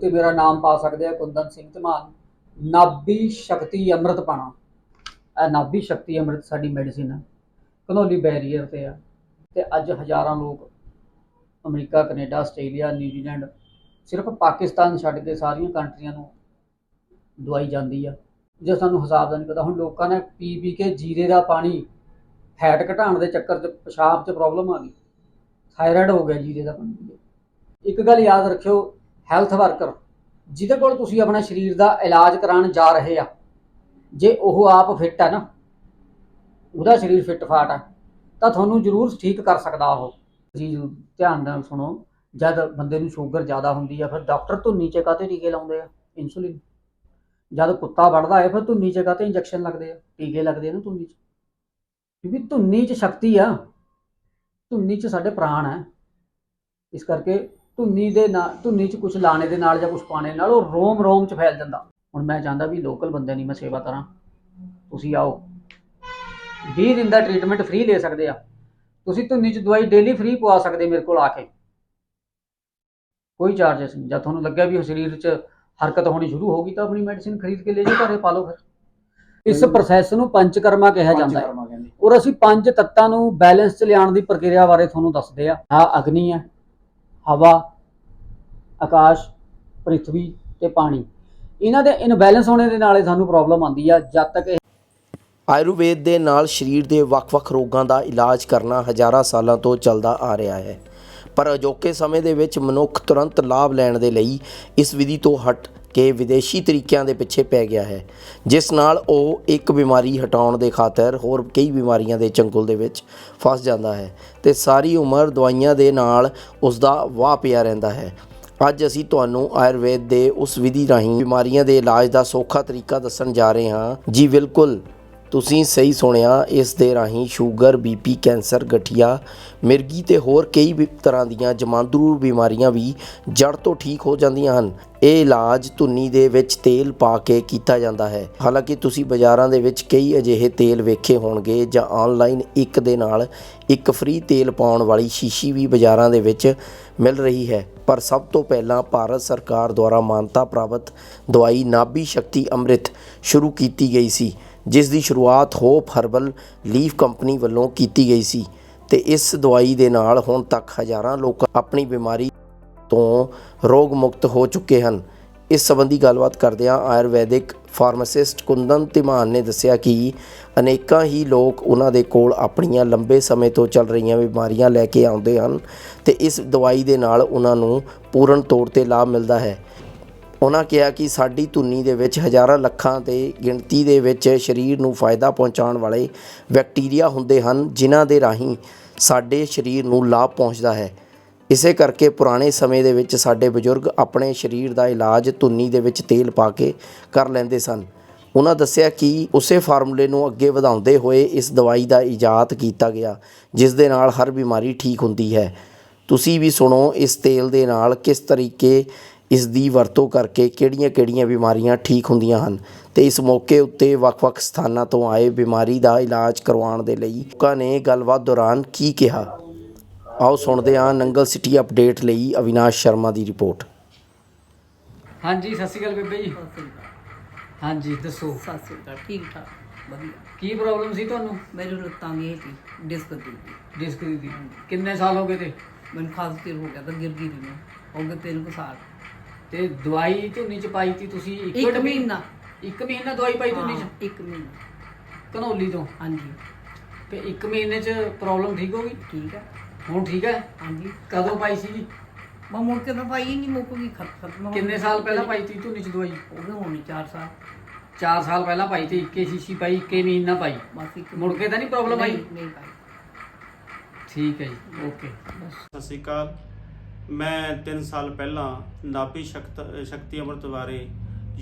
ਤੇ ਮੇਰਾ ਨਾਮ ਪਾ ਸਕਦੇ ਆ ਕੁੰਦਨ ਸਿੰਘ ਧਮਾਨ ਨਾਭੀ ਸ਼ਕਤੀ ਅੰਮ੍ਰਿਤ ਪਾਣਾ। ਇਹ ਨਾਭੀ ਸ਼ਕਤੀ ਅੰਮ੍ਰਿਤ ਸਾਡੀ ਮੈਡੀਸਿਨ ਹੈ ਘਨੌਲੀ ਬੈਰੀਅਰ ਤੇ ਆ। ਤੇ ਅੱਜ ਹਜ਼ਾਰਾਂ ਲੋਕ ਅਮਰੀਕਾ, ਕੈਨੇਡਾ, ਆਸਟ੍ਰੇਲੀਆ, ਨਿਊਜ਼ੀਲੈਂਡ ਸਿਰਫ ਪਾਕਿਸਤਾਨ ਛੱਡ ਕੇ ਸਾਰੀਆਂ ਕੰਟਰੀਆਂ ਨੂੰ ਦਵਾਈ ਜਾਂਦੀ ਆ। ਜੇ ਸਾਨੂੰ ਹਿਸਾਬ ਦਾ ਨਹੀਂ ਪਤਾ, ਹੁਣ ਲੋਕਾਂ ਨੇ ਪੀ ਪੀ ਕੇ ਜੀਰੇ ਦਾ ਪਾਣੀ ਫੈਟ ਘਟਾਉਣ ਦੇ ਚੱਕਰ 'ਚ ਪਿਸ਼ਾਬ 'ਚ ਪ੍ਰੋਬਲਮ ਆ ਗਈ। ਥਾਇਰਾਇਡ ਹੋ ਗਿਆ ਜੀਰੇ ਦਾ ਪਾਣੀ ਇੱਕ ਗੱਲ ਯਾਦ ਰੱਖਿਓ ਹੈਲਥ ਵਰਕਰ, ਜਿਹਦੇ ਕੋਲ ਤੁਸੀਂ ਆਪਣਾ ਸਰੀਰ ਦਾ ਇਲਾਜ ਕਰਾਉਣ ਜਾ ਰਹੇ ਆ, ਜੇ ਉਹ ਆਪ ਫਿੱਟ ਹੈ ਨਾ, ਉਹਦਾ ਸਰੀਰ ਫਿੱਟ ਫਾਟ ਹੈ, ਤਾਂ ਤੁਹਾਨੂੰ ਜ਼ਰੂਰ ਠੀਕ ਕਰ ਸਕਦਾ ਉਹ। ਜੀ ਧਿਆਨ ਨਾਲ ਸੁਣੋ, ਜਦ ਬੰਦੇ ਨੂੰ ਸ਼ੂਗਰ ਜ਼ਿਆਦਾ ਹੁੰਦੀ ਆ, ਫਿਰ ਡਾਕਟਰ ਧੁੰਨੀ ਚ ਕਾਤੇ ਟੀਕੇ ਲਾਉਂਦੇ ਆ ਇਨਸੂਲਿਨ ਜਦ ਕੁੱਤਾ ਵੜਦਾ ਹੈ, ਫਿਰ ਧੁੰਨੀ ਚ ਕਾਤੇ ਇੰਜੈਕਸ਼ਨ ਲੱਗਦੇ ਆ, ਟੀਕੇ ਲੱਗਦੇ ਆ ਨਾ ਧੁੰਨੀ ਚ। ਕਿਉਂਕਿ ਧੁੰਨੀ ਚ ਸ਼ਕਤੀ ਆ, ਧੁੰਨੀ ਚ ਸਾਡੇ ਪ੍ਰਾਣ ਹੈ। ਇਸ ਕਰਕੇ ਧੁੰਨੀ ਦੇ ਨਾਲ ਧੁੰਨੀ ਚ ਕੁਝ ਲਾਣੇ ਦੇ ਨਾਲ ਜਾਂ ਕੁਝ ਪਾਣੇ ਨਾਲ ਉਹ ਰੋਮ ਰੋਮ ਚ ਫੈਲ ਜਾਂਦਾ। ਹੁਣ ਮੈਂ ਚਾਹੁੰਦਾ ਵੀ ਲੋਕਲ ਬੰਦੇ ਨਹੀਂ ਮੈਂ ਸੇਵਾ ਕਰਾਂ। ਤੁਸੀਂ ਆਓ। 20 ਦਿਨ ਦਾ ਟ੍ਰੀਟਮੈਂਟ ਫ੍ਰੀ ਲੈ ਸਕਦੇ ਆ। ਤੁਸੀਂ ਧੁੰਨੀ ਚ ਦਵਾਈ ਡੇਲੀ ਫ੍ਰੀ ਪਵਾ ਸਕਦੇ ਮੇਰੇ ਕੋਲ ਆ ਕੇ। ਕੋਈ ਚਾਰजेस ਨਹੀਂ। ਜਦ ਤੁਹਾਨੂੰ ਲੱਗਿਆ ਵੀ ਸਰੀਰ 'ਚ ਹਰਕਤ ਹੋਣੀ ਸ਼ੁਰੂ ਹੋ ਗਈ ਤਾਂ ਆਪਣੀ ਮੈਡੀਸਿਨ ਖਰੀਦ ਕੇ ਲੈ ਜਾਓ ਘਰੇ ਪਾ ਲਓ ਫਿਰ। ਇਸ ਪ੍ਰੋਸੈਸ ਨੂੰ ਪੰਚਕਰਮਾ ਕਿਹਾ ਜਾਂਦਾ ਹੈ। ਔਰ ਅਸੀਂ ਪੰਜ ਤੱਤਾਂ ਨੂੰ ਬੈਲੈਂਸ 'ਚ ਲਿਆਉਣ ਦੀ ਪ੍ਰਕਿਰਿਆ ਬਾਰੇ ਤੁਹਾਨੂੰ ਦੱਸਦੇ ਆ। ਆ ਅਗਨੀ ਹੈ ਹਵਾ, ਆਕਾਸ਼ ਪ੍ਰithvi ਤੇ ਪਾਣੀ। ਇਹਨਾਂ ਦੇ ਇਨਬੈਲੈਂਸ ਹੋਣੇ ਦੇ ਨਾਲੇ ਸਾਨੂੰ ਪ੍ਰੋਬਲਮ ਆਉਂਦੀ ਆ, ਜਦ ਤੱਕ ਇਹ ਆਯੁਰਵੇਦ ਦੇ ਨਾਲ ਸਰੀਰ ਦੇ ਵੱਖ-ਵੱਖ ਰੋਗਾਂ ਦਾ ਇਲਾਜ ਕਰਨਾ ਹਜ਼ਾਰਾਂ ਸਾਲਾਂ ਤੋਂ ਚੱਲਦਾ ਆ ਰਿਹਾ ਹੈ। ਪਰ ਅਜੋਕੇ ਸਮੇਂ ਦੇ ਵਿੱਚ ਮਨੁੱਖ ਤੁਰੰਤ ਲਾਭ ਲੈਣ ਦੇ ਲਈ ਇਸ ਵਿਧੀ ਤੋਂ ਹਟ ਕੇ ਵਿਦੇਸ਼ੀ ਤਰੀਕਿਆਂ ਦੇ ਪਿੱਛੇ ਪੈ ਗਿਆ ਹੈ, ਜਿਸ ਨਾਲ ਉਹ ਇੱਕ ਬਿਮਾਰੀ ਹਟਾਉਣ ਦੇ ਖਾਤਰ ਹੋਰ ਕਈ ਬਿਮਾਰੀਆਂ ਦੇ ਚੰਗੁਲ ਦੇ ਵਿੱਚ ਫਸ ਜਾਂਦਾ ਹੈ ਤੇ ਸਾਰੀ ਉਮਰ ਦਵਾਈਆਂ ਦੇ ਨਾਲ ਉਸ ਦਾ ਵਾਹ ਪਿਆ ਰਹਿੰਦਾ ਹੈ। ਅੱਜ ਅਸੀਂ ਤੁਹਾਨੂੰ ਆਯੁਰਵੇਦ ਦੇ ਉਸ ਵਿਧੀ ਰਾਹੀਂ ਬਿਮਾਰੀਆਂ ਦੇ ਇਲਾਜ ਦਾ ਸੌਖਾ ਤਰੀਕਾ ਦੱਸਣ ਜਾ ਰਹੇ ਹਾਂ। ਜੀ ਬਿਲਕੁਲ। ਤੁਸੀਂ ਸਹੀ ਸੁਣਿਆ, ਇਸ ਦੇ ਰਾਹੀਂ ਸ਼ੂਗਰ ਬੀਪੀ ਕੈਂਸਰ, ਗਠੀਆ, ਮਿਰਗੀ ਤੇ ਹੋਰ ਕਈ ਤਰ੍ਹਾਂ ਦੀਆਂ ਜਮਾਂਦਰੂ ਬਿਮਾਰੀਆਂ ਵੀ ਜੜ ਤੋਂ ਠੀਕ ਹੋ ਜਾਂਦੀਆਂ ਹਨ। ਇਹ ਇਲਾਜ ਧੁੰਨੀ ਦੇ ਵਿੱਚ ਤੇਲ ਪਾ ਕੇ ਕੀਤਾ ਜਾਂਦਾ ਹੈ। ਹਾਲਾਂਕਿ ਤੁਸੀਂ ਬਾਜ਼ਾਰਾਂ ਦੇ ਵਿੱਚ ਕਈ ਅਜਿਹੇ ਤੇਲ ਵੇਖੇ ਹੋਣਗੇ ਜਾਂ ਆਨਲਾਈਨ ਇੱਕ ਦੇ ਨਾਲ ਇੱਕ ਫ੍ਰੀ ਤੇਲ ਪਾਉਣ ਵਾਲੀ ਸ਼ੀਸ਼ੀ ਵੀ ਬਾਜ਼ਾਰਾਂ ਦੇ ਵਿੱਚ ਮਿਲ ਰਹੀ ਹੈ। ਪਰ ਸਭ ਤੋਂ ਪਹਿਲਾਂ ਭਾਰਤ ਸਰਕਾਰ ਦੁਆਰਾ ਮਾਨਤਾ ਪ੍ਰਾਪਤ ਦਵਾਈ ਨਾਭੀ ਸ਼ਕਤੀ ਅੰਮ੍ਰਿਤ ਸ਼ੁਰੂ ਕੀਤੀ ਗਈ ਸੀ। ਜਿਸ ਦੀ ਸ਼ੁਰੂਆਤ ਹੋਪ ਹਰਬਲ ਲੀਫ ਕੰਪਨੀ ਵੱਲੋਂ ਕੀਤੀ ਗਈ ਸੀ ਤੇ ਇਸ ਦਵਾਈ ਦੇ ਨਾਲ ਹੁਣ ਤੱਕ ਹਜ਼ਾਰਾਂ ਲੋਕ ਆਪਣੀ ਬਿਮਾਰੀ ਤੋਂ ਰੋਗ ਮੁਕਤ ਹੋ ਚੁੱਕੇ ਹਨ। ਇਸ ਸੰਬੰਧੀ ਗੱਲਬਾਤ ਕਰਦਿਆਂ ਆਯੁਰਵੈਦਿਕ ਫਾਰਮਾਸਿਸਟ ਕੁੰਦਨ ਧੀਮਾਨ ਨੇ ਦੱਸਿਆ ਕਿ ਅਨੇਕਾਂ ਹੀ ਲੋਕ ਉਹਨਾਂ ਦੇ ਕੋਲ ਆਪਣੀਆਂ ਲੰਬੇ ਸਮੇਂ ਤੋਂ ਚੱਲ ਰਹੀਆਂ ਬਿਮਾਰੀਆਂ ਲੈ ਕੇ ਆਉਂਦੇ ਹਨ ਤੇ ਇਸ ਦਵਾਈ ਦੇ ਨਾਲ ਉਹਨਾਂ ਨੂੰ ਪੂਰਨ ਤੌਰ ਤੇ ਲਾਭ ਮਿਲਦਾ ਹੈ। ਉਹਨਾਂ ਕਿਹਾ ਕਿ ਸਾਡੀ ਧੁਨੀ ਦੇ ਵਿੱਚ ਹਜ਼ਾਰਾਂ ਲੱਖਾਂ ਦੇ ਗਿਣਤੀ ਦੇ ਵਿੱਚ ਸਰੀਰ ਨੂੰ ਫਾਇਦਾ ਪਹੁੰਚਾਉਣ ਵਾਲੇ ਬੈਕਟੀਰੀਆ ਹੁੰਦੇ ਹਨ, ਜਿਨ੍ਹਾਂ ਦੇ ਰਾਹੀਂ ਸਾਡੇ ਸਰੀਰ ਨੂੰ ਲਾਭ ਪਹੁੰਚਦਾ ਹੈ। ਇਸੇ ਕਰਕੇ ਪੁਰਾਣੇ ਸਮੇਂ ਦੇ ਵਿੱਚ ਸਾਡੇ ਬਜ਼ੁਰਗ ਆਪਣੇ ਸਰੀਰ ਦਾ ਇਲਾਜ ਧੁਨੀ ਦੇ ਵਿੱਚ ਤੇਲ ਪਾ ਕੇ ਕਰ ਲੈਂਦੇ ਸਨ। ਉਹਨਾਂ ਦੱਸਿਆ ਕਿ ਉਸੇ ਫਾਰਮੂਲੇ ਨੂੰ ਅੱਗੇ ਵਧਾਉਂਦੇ ਹੋਏ ਇਸ ਦਵਾਈ ਦਾ ਇਜਾਦ ਕੀਤਾ ਗਿਆ, ਜਿਸ ਦੇ ਨਾਲ ਹਰ ਬਿਮਾਰੀ ਠੀਕ ਹੁੰਦੀ ਹੈ। ਤੁਸੀਂ ਵੀ ਸੁਣੋ ਇਸ ਤੇਲ ਦੇ ਨਾਲ ਕਿਸ ਤਰੀਕੇ ਇਸ ਦੀ ਵਰਤੋਂ ਕਰਕੇ ਕਿਹੜੀਆਂ-ਕਿਹੜੀਆਂ ਬਿਮਾਰੀਆਂ ਠੀਕ ਹੁੰਦੀਆਂ ਹਨ ਤੇ ਇਸ ਮੌਕੇ ਉੱਤੇ ਵੱਖ-ਵੱਖ ਸਥਾਨਾਂ ਤੋਂ ਆਏ ਬਿਮਾਰੀ ਦਾ ਇਲਾਜ ਕਰਵਾਉਣ ਦੇ ਲਈ ਲੋਕਾਂ ਨੇ ਗੱਲਬਾਤ ਦੌਰਾਨ ਕੀ ਕਿਹਾ। ਆਓ ਸੁਣਦੇ ਹਾਂ ਨੰਗਲ ਸਿਟੀ ਅਪਡੇਟ ਲਈ ਅਵਿਨਾਸ਼ ਸ਼ਰਮਾ ਦੀ ਰਿਪੋਰਟ। ਹਾਂਜੀ ਸਤਿ ਸ਼੍ਰੀ ਅਕਾਲ ਬੇਬੇ ਜੀ। ਹਾਂਜੀ ਦੱਸੋ। ਸਤਿ ਸ੍ਰੀ ਅਕਾਲ ਠੀਕ ਠਾਕ ਵਧੀਆ। ਕੀ ਪ੍ਰੋਬਲਮ ਸੀ ਤੁਹਾਨੂੰ? ਮੇਰੇ ਲੱਤਾਂ ਦੀ ਸੀ ਡਿਸਕ ਦੀ। ਡਿਸਕ ਦੀ। ਕਿੰਨੇ ਸਾਲ ਹੋ ਗਏ ਤੇ? ਮੈਨੂੰ ਖਾਸ ਹੋ ਗਿਆ ਤਾਂ ਗਿਰ ਗਈ ਦੀ ਮੈਂ। ਹੋ ਗਏ ਤਿੰਨ ਕੁ ਸਾਲ। ਤੇ ਦਵਾਈ ਧੁੰਨੀ ਚ ਪਾਈ ਤੀ ਤੁਸੀਂ ਇੱਕੋ ਮਹੀਨਾ। ਇੱਕ ਮਹੀਨਾ ਦਵਾਈ ਪਾਈ ਧੁੰਨੀ ਹਾਂ, ਚ ਇੱਕ ਮਹੀਨਾ। ਘਨੌਲੀ ਤੋਂ? ਹਾਂਜੀ। ਤੇ ਇੱਕ ਮਹੀਨੇ ਚ ਪ੍ਰੋਬਲਮ ਠੀਕ ਹੋ ਗਈ? ਠੀਕ ਹੈ ਹੁਣ ਠੀਕ ਹੈ ਹਾਂਜੀ। ਕਦੋਂ ਪਾਈ ਸੀ ਜੀ? ਮੈਂ ਮੁੜ ਕੇ ਤਾਂ ਪਾਈ ਹੀ ਨਹੀਂ ਮੁੱਕ ਗਈ ਖਤ ਖਤਮ ਹੋ ਕਿੰਨੇ ਗਈ। ਸਾਲ ਪਹਿਲਾਂ ਪਾਈ। ਤੀ ਧੁੰਨੀ ਚ ਦਵਾਈ? ਹੋ ਗਏ ਹੋਣੀ 4 ਸਾਲ। 4 ਸਾਲ ਪਹਿਲਾਂ ਪਾਈ ਤੀ ਇੱਕੇ ਸ਼ੀਸ਼ੀ ਪਾਈ ਇੱਕੇ ਮਹੀਨਾ ਪਾਈ। ਬਸ ਇੱਕ ਮੁੜ ਕੇ ਤਾਂ ਨਹੀਂ ਪ੍ਰੋਬਲਮ ਆਈ? ਨਹੀਂ ਨਹੀਂ ਪਾਈ। ਠੀਕ ਹੈ ਜੀ ਓਕੇ। ਬਸ। ਸਤਿ ਸ਼੍ਰੀ ਅਕਾਲ। ਮੈਂ 3 ਸਾਲ ਪਹਿਲਾਂ ਨਾਭੀ ਸ਼ਕਤ, ਸ਼ਕਤੀ ਅੰਮ੍ਰਿਤ ਬਾਰੇ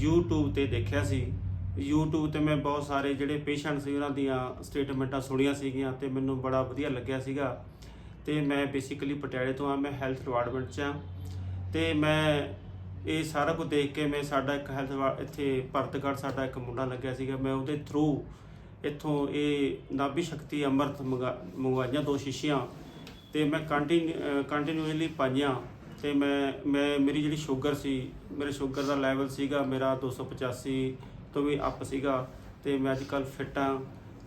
YouTube ਤੇ ਦੇਖਿਆ ਸੀ। YouTube ਤੇ ਮੈਂ ਬਹੁਤ ਸਾਰੇ ਜਿਹੜੇ ਪੇਸ਼ੈਂਟ ਸੀ, ਉਹਨਾਂ ਦੀਆਂ ਸਟੇਟਮੈਂਟਾਂ ਸੁਣੀਆਂ ਸੀਗੀਆਂ ਤੇ ਮੈਨੂੰ ਬੜਾ ਵਧੀਆ ਲੱਗਿਆ ਸੀਗਾ। ਤੇ ਮੈਂ ਬੇਸਿਕਲੀ ਪਟਿਆਲੇ ਤੋਂ ਆ ਮੈਂ ਹੈਲਥ ਡਿਪਾਰਟਮੈਂਟ 'ਚ ਆ ਤੇ ਮੈਂ ਇਹ ਸਾਰਾ ਕੁਝ ਦੇਖ ਕੇ ਮੈਂ ਸਾਡਾ ਇੱਕ ਹੈਲਥ ਇੱਥੇ ਭਰਤਗੜ੍ਹ ਸਾਡਾ ਇੱਕ ਮੁੰਡਾ ਲੱਗਿਆ ਸੀਗਾ। ਮੈਂ ਉਹਦੇ ਥਰੂ ਇੱਥੋਂ ਇਹ ਨਾਭੀ ਸ਼ਕਤੀ ਅੰਮ੍ਰਿਤ ਮੰਗਾ- ਮੰਗਵਾਈਆਂ ਦੋ ਸ਼ੀਸ਼ੀਆਂ। ਤੇ ਮੈਂ ਕੰਟੀਨਿਊ ਕੰਟੀਨਿਊਸਲੀ ਪਾਈਆਂ ਤੇ ਮੈਂ ਮੈਂ, ਮੇਰੀ ਜਿਹੜੀ ਸ਼ੂਗਰ ਸੀ, ਮੇਰੇ ਸ਼ੂਗਰ ਦਾ ਲੈਵਲ ਸੀਗਾ ਮੇਰਾ 285 ਤੋਂ ਵੀ ਅਪ ਸੀਗਾ ਤੇ ਮੈਂ ਅੱਜ ਕੱਲ ਫਿੱਟ ਹਾਂ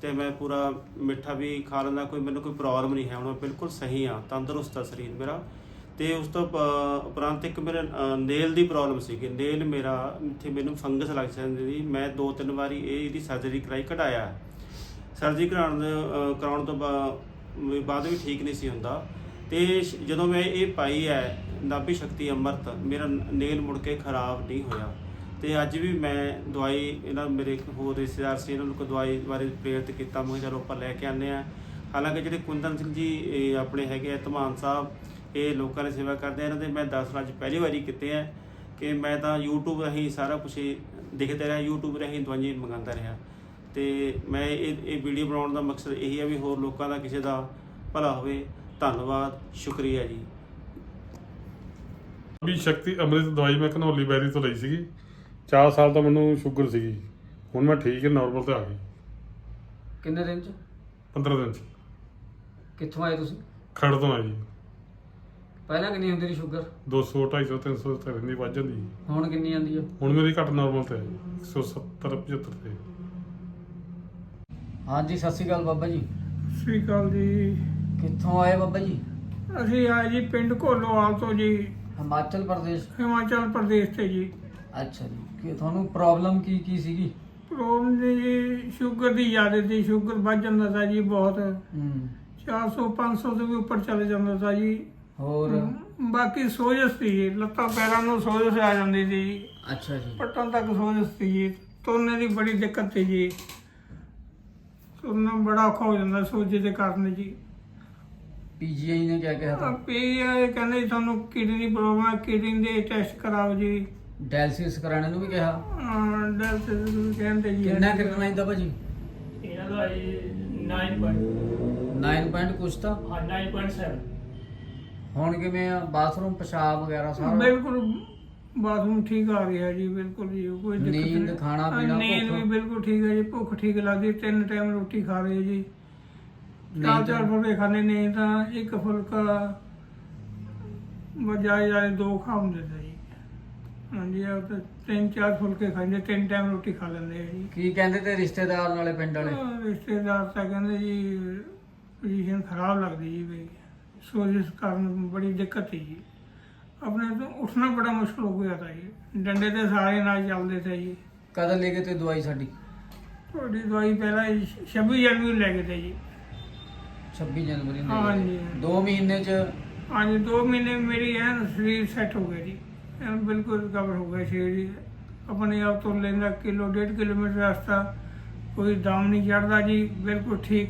ਤੇ ਮੈਂ ਪੂਰਾ ਮਿੱਠਾ ਵੀ ਖਾ ਲੈਂਦਾ, ਕੋਈ ਮੈਨੂੰ ਕੋਈ ਪ੍ਰੋਬਲਮ ਨਹੀਂ ਹੈ, ਹੁਣ ਮੈਂ ਬਿਲਕੁਲ ਸਹੀ ਹਾਂ, ਤੰਦਰੁਸਤ ਆ ਸਰੀਰ ਮੇਰਾ ਤੇ ਉਸ ਤੋਂ ਉਪਰੰਤ ਇੱਕ ਮੇਰੇ ਨੇਲ ਦੀ ਪ੍ਰੋਬਲਮ ਸੀਗੀ ਨੇਲ ਮੇਰਾ, ਇੱਥੇ ਮੈਨੂੰ ਫੰਗਸ ਲੱਗ ਜਾਂਦੀ ਸੀ, ਮੈਂ ਦੋ ਤਿੰਨ ਵਾਰੀ ਇਹ ਇਹਦੀ ਸਰਜਰੀ ਕਰਾਈ, ਕਢਾਇਆ। ਸਰਜਰੀ ਕਰਾਉਣ ਕਰਾਉਣ ਤੋਂ ਬਾ- ਬਾਅਦ ਵੀ ਠੀਕ ਨਹੀਂ ਸੀ ਹੁੰਦਾ। ਤੇ ਸ਼- ਜਦੋਂ ਮੈਂ ਇਹ ਪਾਈ ਹੈ, ਨਾਭੀ ਸ਼ਕਤੀ ਅੰਮ੍ਰਿਤ, ਮੇਰਾ ਨੇਲ ਮੁੜ ਕੇ ਖਰਾਬ ਨਹੀਂ ਹੋਇਆ। ਤੇ ਅੱਜ ਵੀ ਮੈਂ ਦਵਾਈ ਇਹਨਾਂ ਮੇਰੇ ਇੱਕ ਹੋਰ ਰਿਸ਼ਤੇਦਾਰ ਸੀ, ਇਹਨਾਂ ਨੂੰ ਕੋਈ ਦਵਾਈ ਬਾਰੇ ਪ੍ਰੇਰਿਤ ਕੀਤਾ, ਮੈਂ ਚਲੋ ਆਪਾਂ ਲੈ ਕੇ ਆਨੇ ਆ ਹਾਲਾਂਕਿ ਜਿਹੜੇ ਕੁੰਦਨ ਸਿੰਘ ਜੀ ਆਪਣੇ ਹੈਗੇ ਆ, ਧਮਾਨ ਸਾਹਿਬ, ਇਹ ਲੋਕਾਂ ਦੀ ਸੇਵਾ ਕਰਦੇ ਆ। ਇਹਨਾਂ ਦੇ ਮੈਂ 10 ਸਾਲ ਪਹਿਲੀ ਵਾਰੀ ਕੀਤੇ ਆ ਕਿ ਮੈਂ ਤਾਂ YouTube ਰਾਹੀਂ ਸਾਰਾ ਕੁਝ ਦੇਖਦਾ ਰਿਹਾ, YouTube ਰਾਹੀਂ ਦਵਾਈਆਂ ਮੰਗਾਉਂਦਾ ਰਿਹਾ। ਤੇ ਮੈਂ ਇਹ ਇਹ ਵੀਡੀਓ ਬਣਾਉਣ ਦਾ ਮਕਸਦ ਇਹੀ ਹੈ ਵੀ ਹੋਰ ਲੋਕਾਂ ਦਾ ਕਿਸੇ ਦਾ ਭਲਾ ਹੋਵੇ। ਧੰਨਵਾਦ ਸ਼ੁਕਰੀਆ ਜੀ। ਵੀ ਸ਼ਕਤੀ ਅੰਮ੍ਰਿਤ ਦਵਾਈ ਮੈਂ ਘਨੌਲੀ ਬੈਰੀ ਤੋਂ ਲਈ ਸੀਗੀ। 4 ਸਾਲ ਤੋਂ ਮੈਨੂੰ ਸ਼ੂਗਰ ਸੀਗੀ। ਹੁਣ ਮੈਂ ਠੀਕ ਹੈ ਨਾਰਮਲ ਤੇ ਆ ਗਈ। ਕਿੰਨੇ ਦਿਨ ਚ? 15 ਦਿਨ ਚ। ਕਿੱਥੋਂ ਆਏ ਤੁਸੀਂ? ਖੜ ਤੋਂ ਆ ਜੀ। ਪਹਿਲਾਂ ਕਿੰਨੀ ਹੁੰਦੀ ਸੀ ਸ਼ੂਗਰ? 200 250 300 ਤੱਕ ਦੀ ਵੱਜ ਜਾਂਦੀ ਸੀ। ਹੁਣ ਕਿੰਨੀ ਆਂਦੀ ਆ? ਹੁਣ ਮੇਰੀ ਘੱਟ ਨਾਰਮਲ ਤੇ ਹੈ 170 75 ਤੇ। ਹਾਂਜੀ ਸਤਿ ਸ਼੍ਰੀ ਅਕਾਲ ਬਾਬਾ ਜੀ। ਸ੍ਰੀ ਅਕਾਲ ਜੀ। ਕਿੱਥੋਂ ਆਏ ਬਾਬਾ ਜੀ? ਅਸੀਂ ਆਏ ਜੀ ਪਿੰਡ ਘੋਲੋਵਾਲ ਤੋਂ ਜੀ। ਹਿਮਾਚਲ ਪ੍ਰਦੇਸ਼। ਹਿਮਾਚਲ ਪ੍ਰਦੇਸ਼ ਤੇ ਜੀ। ਅੱਛਾ ਜੀ। ਕਿ ਤੁਹਾਨੂੰ ਪ੍ਰੋਬਲਮ ਕੀ ਕੀ ਸੀਗੀ? ਪ੍ਰੋਬਲਮ ਜੀ ਸ਼ੂਗਰ ਦੀ ਜ਼ਿਆਦਾ ਸੀ ਸ਼ੂਗਰ ਵੱਧ ਜਾਂਦਾ ਤਾ ਜੀ ਬਹੁਤ। ਹੂੰ। 400 500 ਤੋਂ ਵੀ ਉੱਪਰ ਚਲੇ ਜਾਂਦਾ ਤਾ ਜੀ। ਹੋਰ? ਬਾਕੀ ਸੋਜਸ ਸੀ ਜੀ ਲੱਤਾਂ ਪੈਰਾਂ ਨੂੰ ਸੋਜਸ ਆ ਜਾਂਦੀ ਸੀ ਅੱਛਾ ਜੀ। ਪੱਟਾਂ ਤੱਕ ਸੋਜਸ ਸੀ ਜੀ। ਤੁਰਨੇ ਦੀ ਬੜੀ ਦਿੱਕਤ ਸੀ ਜੀ। ਤੁਰਨਾ ਬੜਾ ਔਖਾ ਹੋ ਜਾਂਦਾ ਸੋਜੇ ਦੇ ਕਾਰਨ ਜੀ। ਪੀਜੀਆਈ ਨੇ ਕਿਆ ਕਿਹਾ ਤਾਂ ਪੀ ਇਹ ਕਹਿੰਦੇ ਜੀ ਤੁਹਾਨੂੰ ਕਿਡਨੀ ਪ੍ਰੋਬਲਮ ਹੈ ਕਿਡਨੀ ਦੇ ਟੈਸਟ ਕਰਾਓ ਜੀ। ਡਾਇਲਿਸਿਸ ਕਰਾਣੇ ਨੂੰ ਵੀ ਕਿਹਾ? ਡਾਕਟਰ ਕਹਿੰਦੇ ਜੀ। ਕਿੰਨਾ ਕਿੰਨਾ ਆਇੰਦਾ ਭਾਜੀ? ਇਹਨਾਂ ਦਾ ਜੀ 9 9 ਪੁਆਇੰਟ ਕੁਛ ਤਾਂ? ਹਾਂ 9.7 ਹੁਣ ਕਿਵੇਂ ਆ? ਬਾਥਰੂਮ ਪਿਸ਼ਾਬ ਵਗੈਰਾ ਸਾਰਾ? ਬਿਲਕੁਲ ਬਾਥਰੂਮ ਠੀਕ ਆ ਰਿਹਾ ਜੀ ਬਿਲਕੁਲ ਜੀ ਕੋਈ ਦਿੱਕਤ ਨੀਂਦ, ਨਹੀਂ। ਖਾਣਾ ਹਾਂ, ਪੀਣਾ, ਨੀਂਦ ਭੁੱਖ? ਵੀ ਬਿਲਕੁਲ ਠੀਕ ਹੈ ਜੀ ਭੁੱਖ ਠੀਕ ਲੱਗਦੀ ਤਿੰਨ ਟਾਈਮ ਰੋਟੀ ਖਾ ਰਹੇ ਜੀ ਚਾਰ ਨੀਂਦ? ਚਾਰ ਫੁਲਕੇ ਖਾਣੇ ਨੇ ਤਾਂ ਇੱਕ ਫੁਲਕਾ ਬਜਾਏ ਜਾਏ ਦੋ ਖਾਉਂਦੇ ਤੇ ਜੀ ਹਾਂਜੀ ਆ ਤਾਂ ਤਿੰਨ ਚਾਰ ਫੁਲਕੇ ਖਾਂਦੇ ਤਿੰਨ ਟਾਈਮ ਰੋਟੀ ਖਾ ਲੈਂਦੇ ਆ ਜੀ ਕੀ ਕਹਿੰਦੇ ਤੇ ਰਿਸ਼ਤੇਦਾਰ ਨਾਲੇ ਪਿੰਡ ਵਾਲੇ ਰਿਸ਼ਤੇਦਾਰ ਤਾਂ ਕਹਿੰਦੇ ਜੀ ਪੋਜੀਸ਼ਨ ਖਰਾਬ ਲੱਗਦੀ ਜੀ ਵੀ ਸੋਜਿਸ ਕਾਰਨ ਬੜੀ ਦਿੱਕਤ ਹੈ ਜੀ ਆਪਣੇ ਤੋਂ ਉੱਠਣਾ ਬੜਾ ਮੁਸ਼ਕਲ ਹੋ ਗਿਆ ਤਾਂ ਜੀ। ਡੰਡੇ ਤੇ ਸਾਰੇ ਨਾਲ ਚੱਲਦੇ ਤੇ ਜੀ। ਕਦੋਂ ਲੈ ਕੇ ਤੇ ਦਵਾਈ ਸਾਡੀ? ਤੁਹਾਡੀ ਦਵਾਈ ਪਹਿਲਾਂ ਜੀ 26 ਜਨਵਰੀ ਨੂੰ ਲੈ ਗਏ ਤੇ ਜੀ। 26 ਜਨਵਰੀ ਨੂੰ ਹਾਂਜੀ। 2 ਮਹੀਨੇ ਚ? ਹਾਂਜੀ 2 ਮਹੀਨੇ ਮੇਰੀ ਐਨ ਸਰੀਰ ਸੈੱਟ ਹੋ ਗਿਆ ਜੀ। ਐਨ ਬਿਲਕੁਲ ਰਿਕਵਰ ਹੋ ਗਿਆ ਸਰੀਰ ਜੀ। ਆਪਣੇ ਆਪ ਤੋਂ ਲੈਂਦਾ ਕਿਲੋ ਡੇਢ ਕਿਲੋਮੀਟਰ ਰਸਤਾ। ਕੋਈ ਦਮ ਨਹੀਂ ਚੜਦਾ ਜੀ ਬਿਲਕੁਲ ਠੀਕ।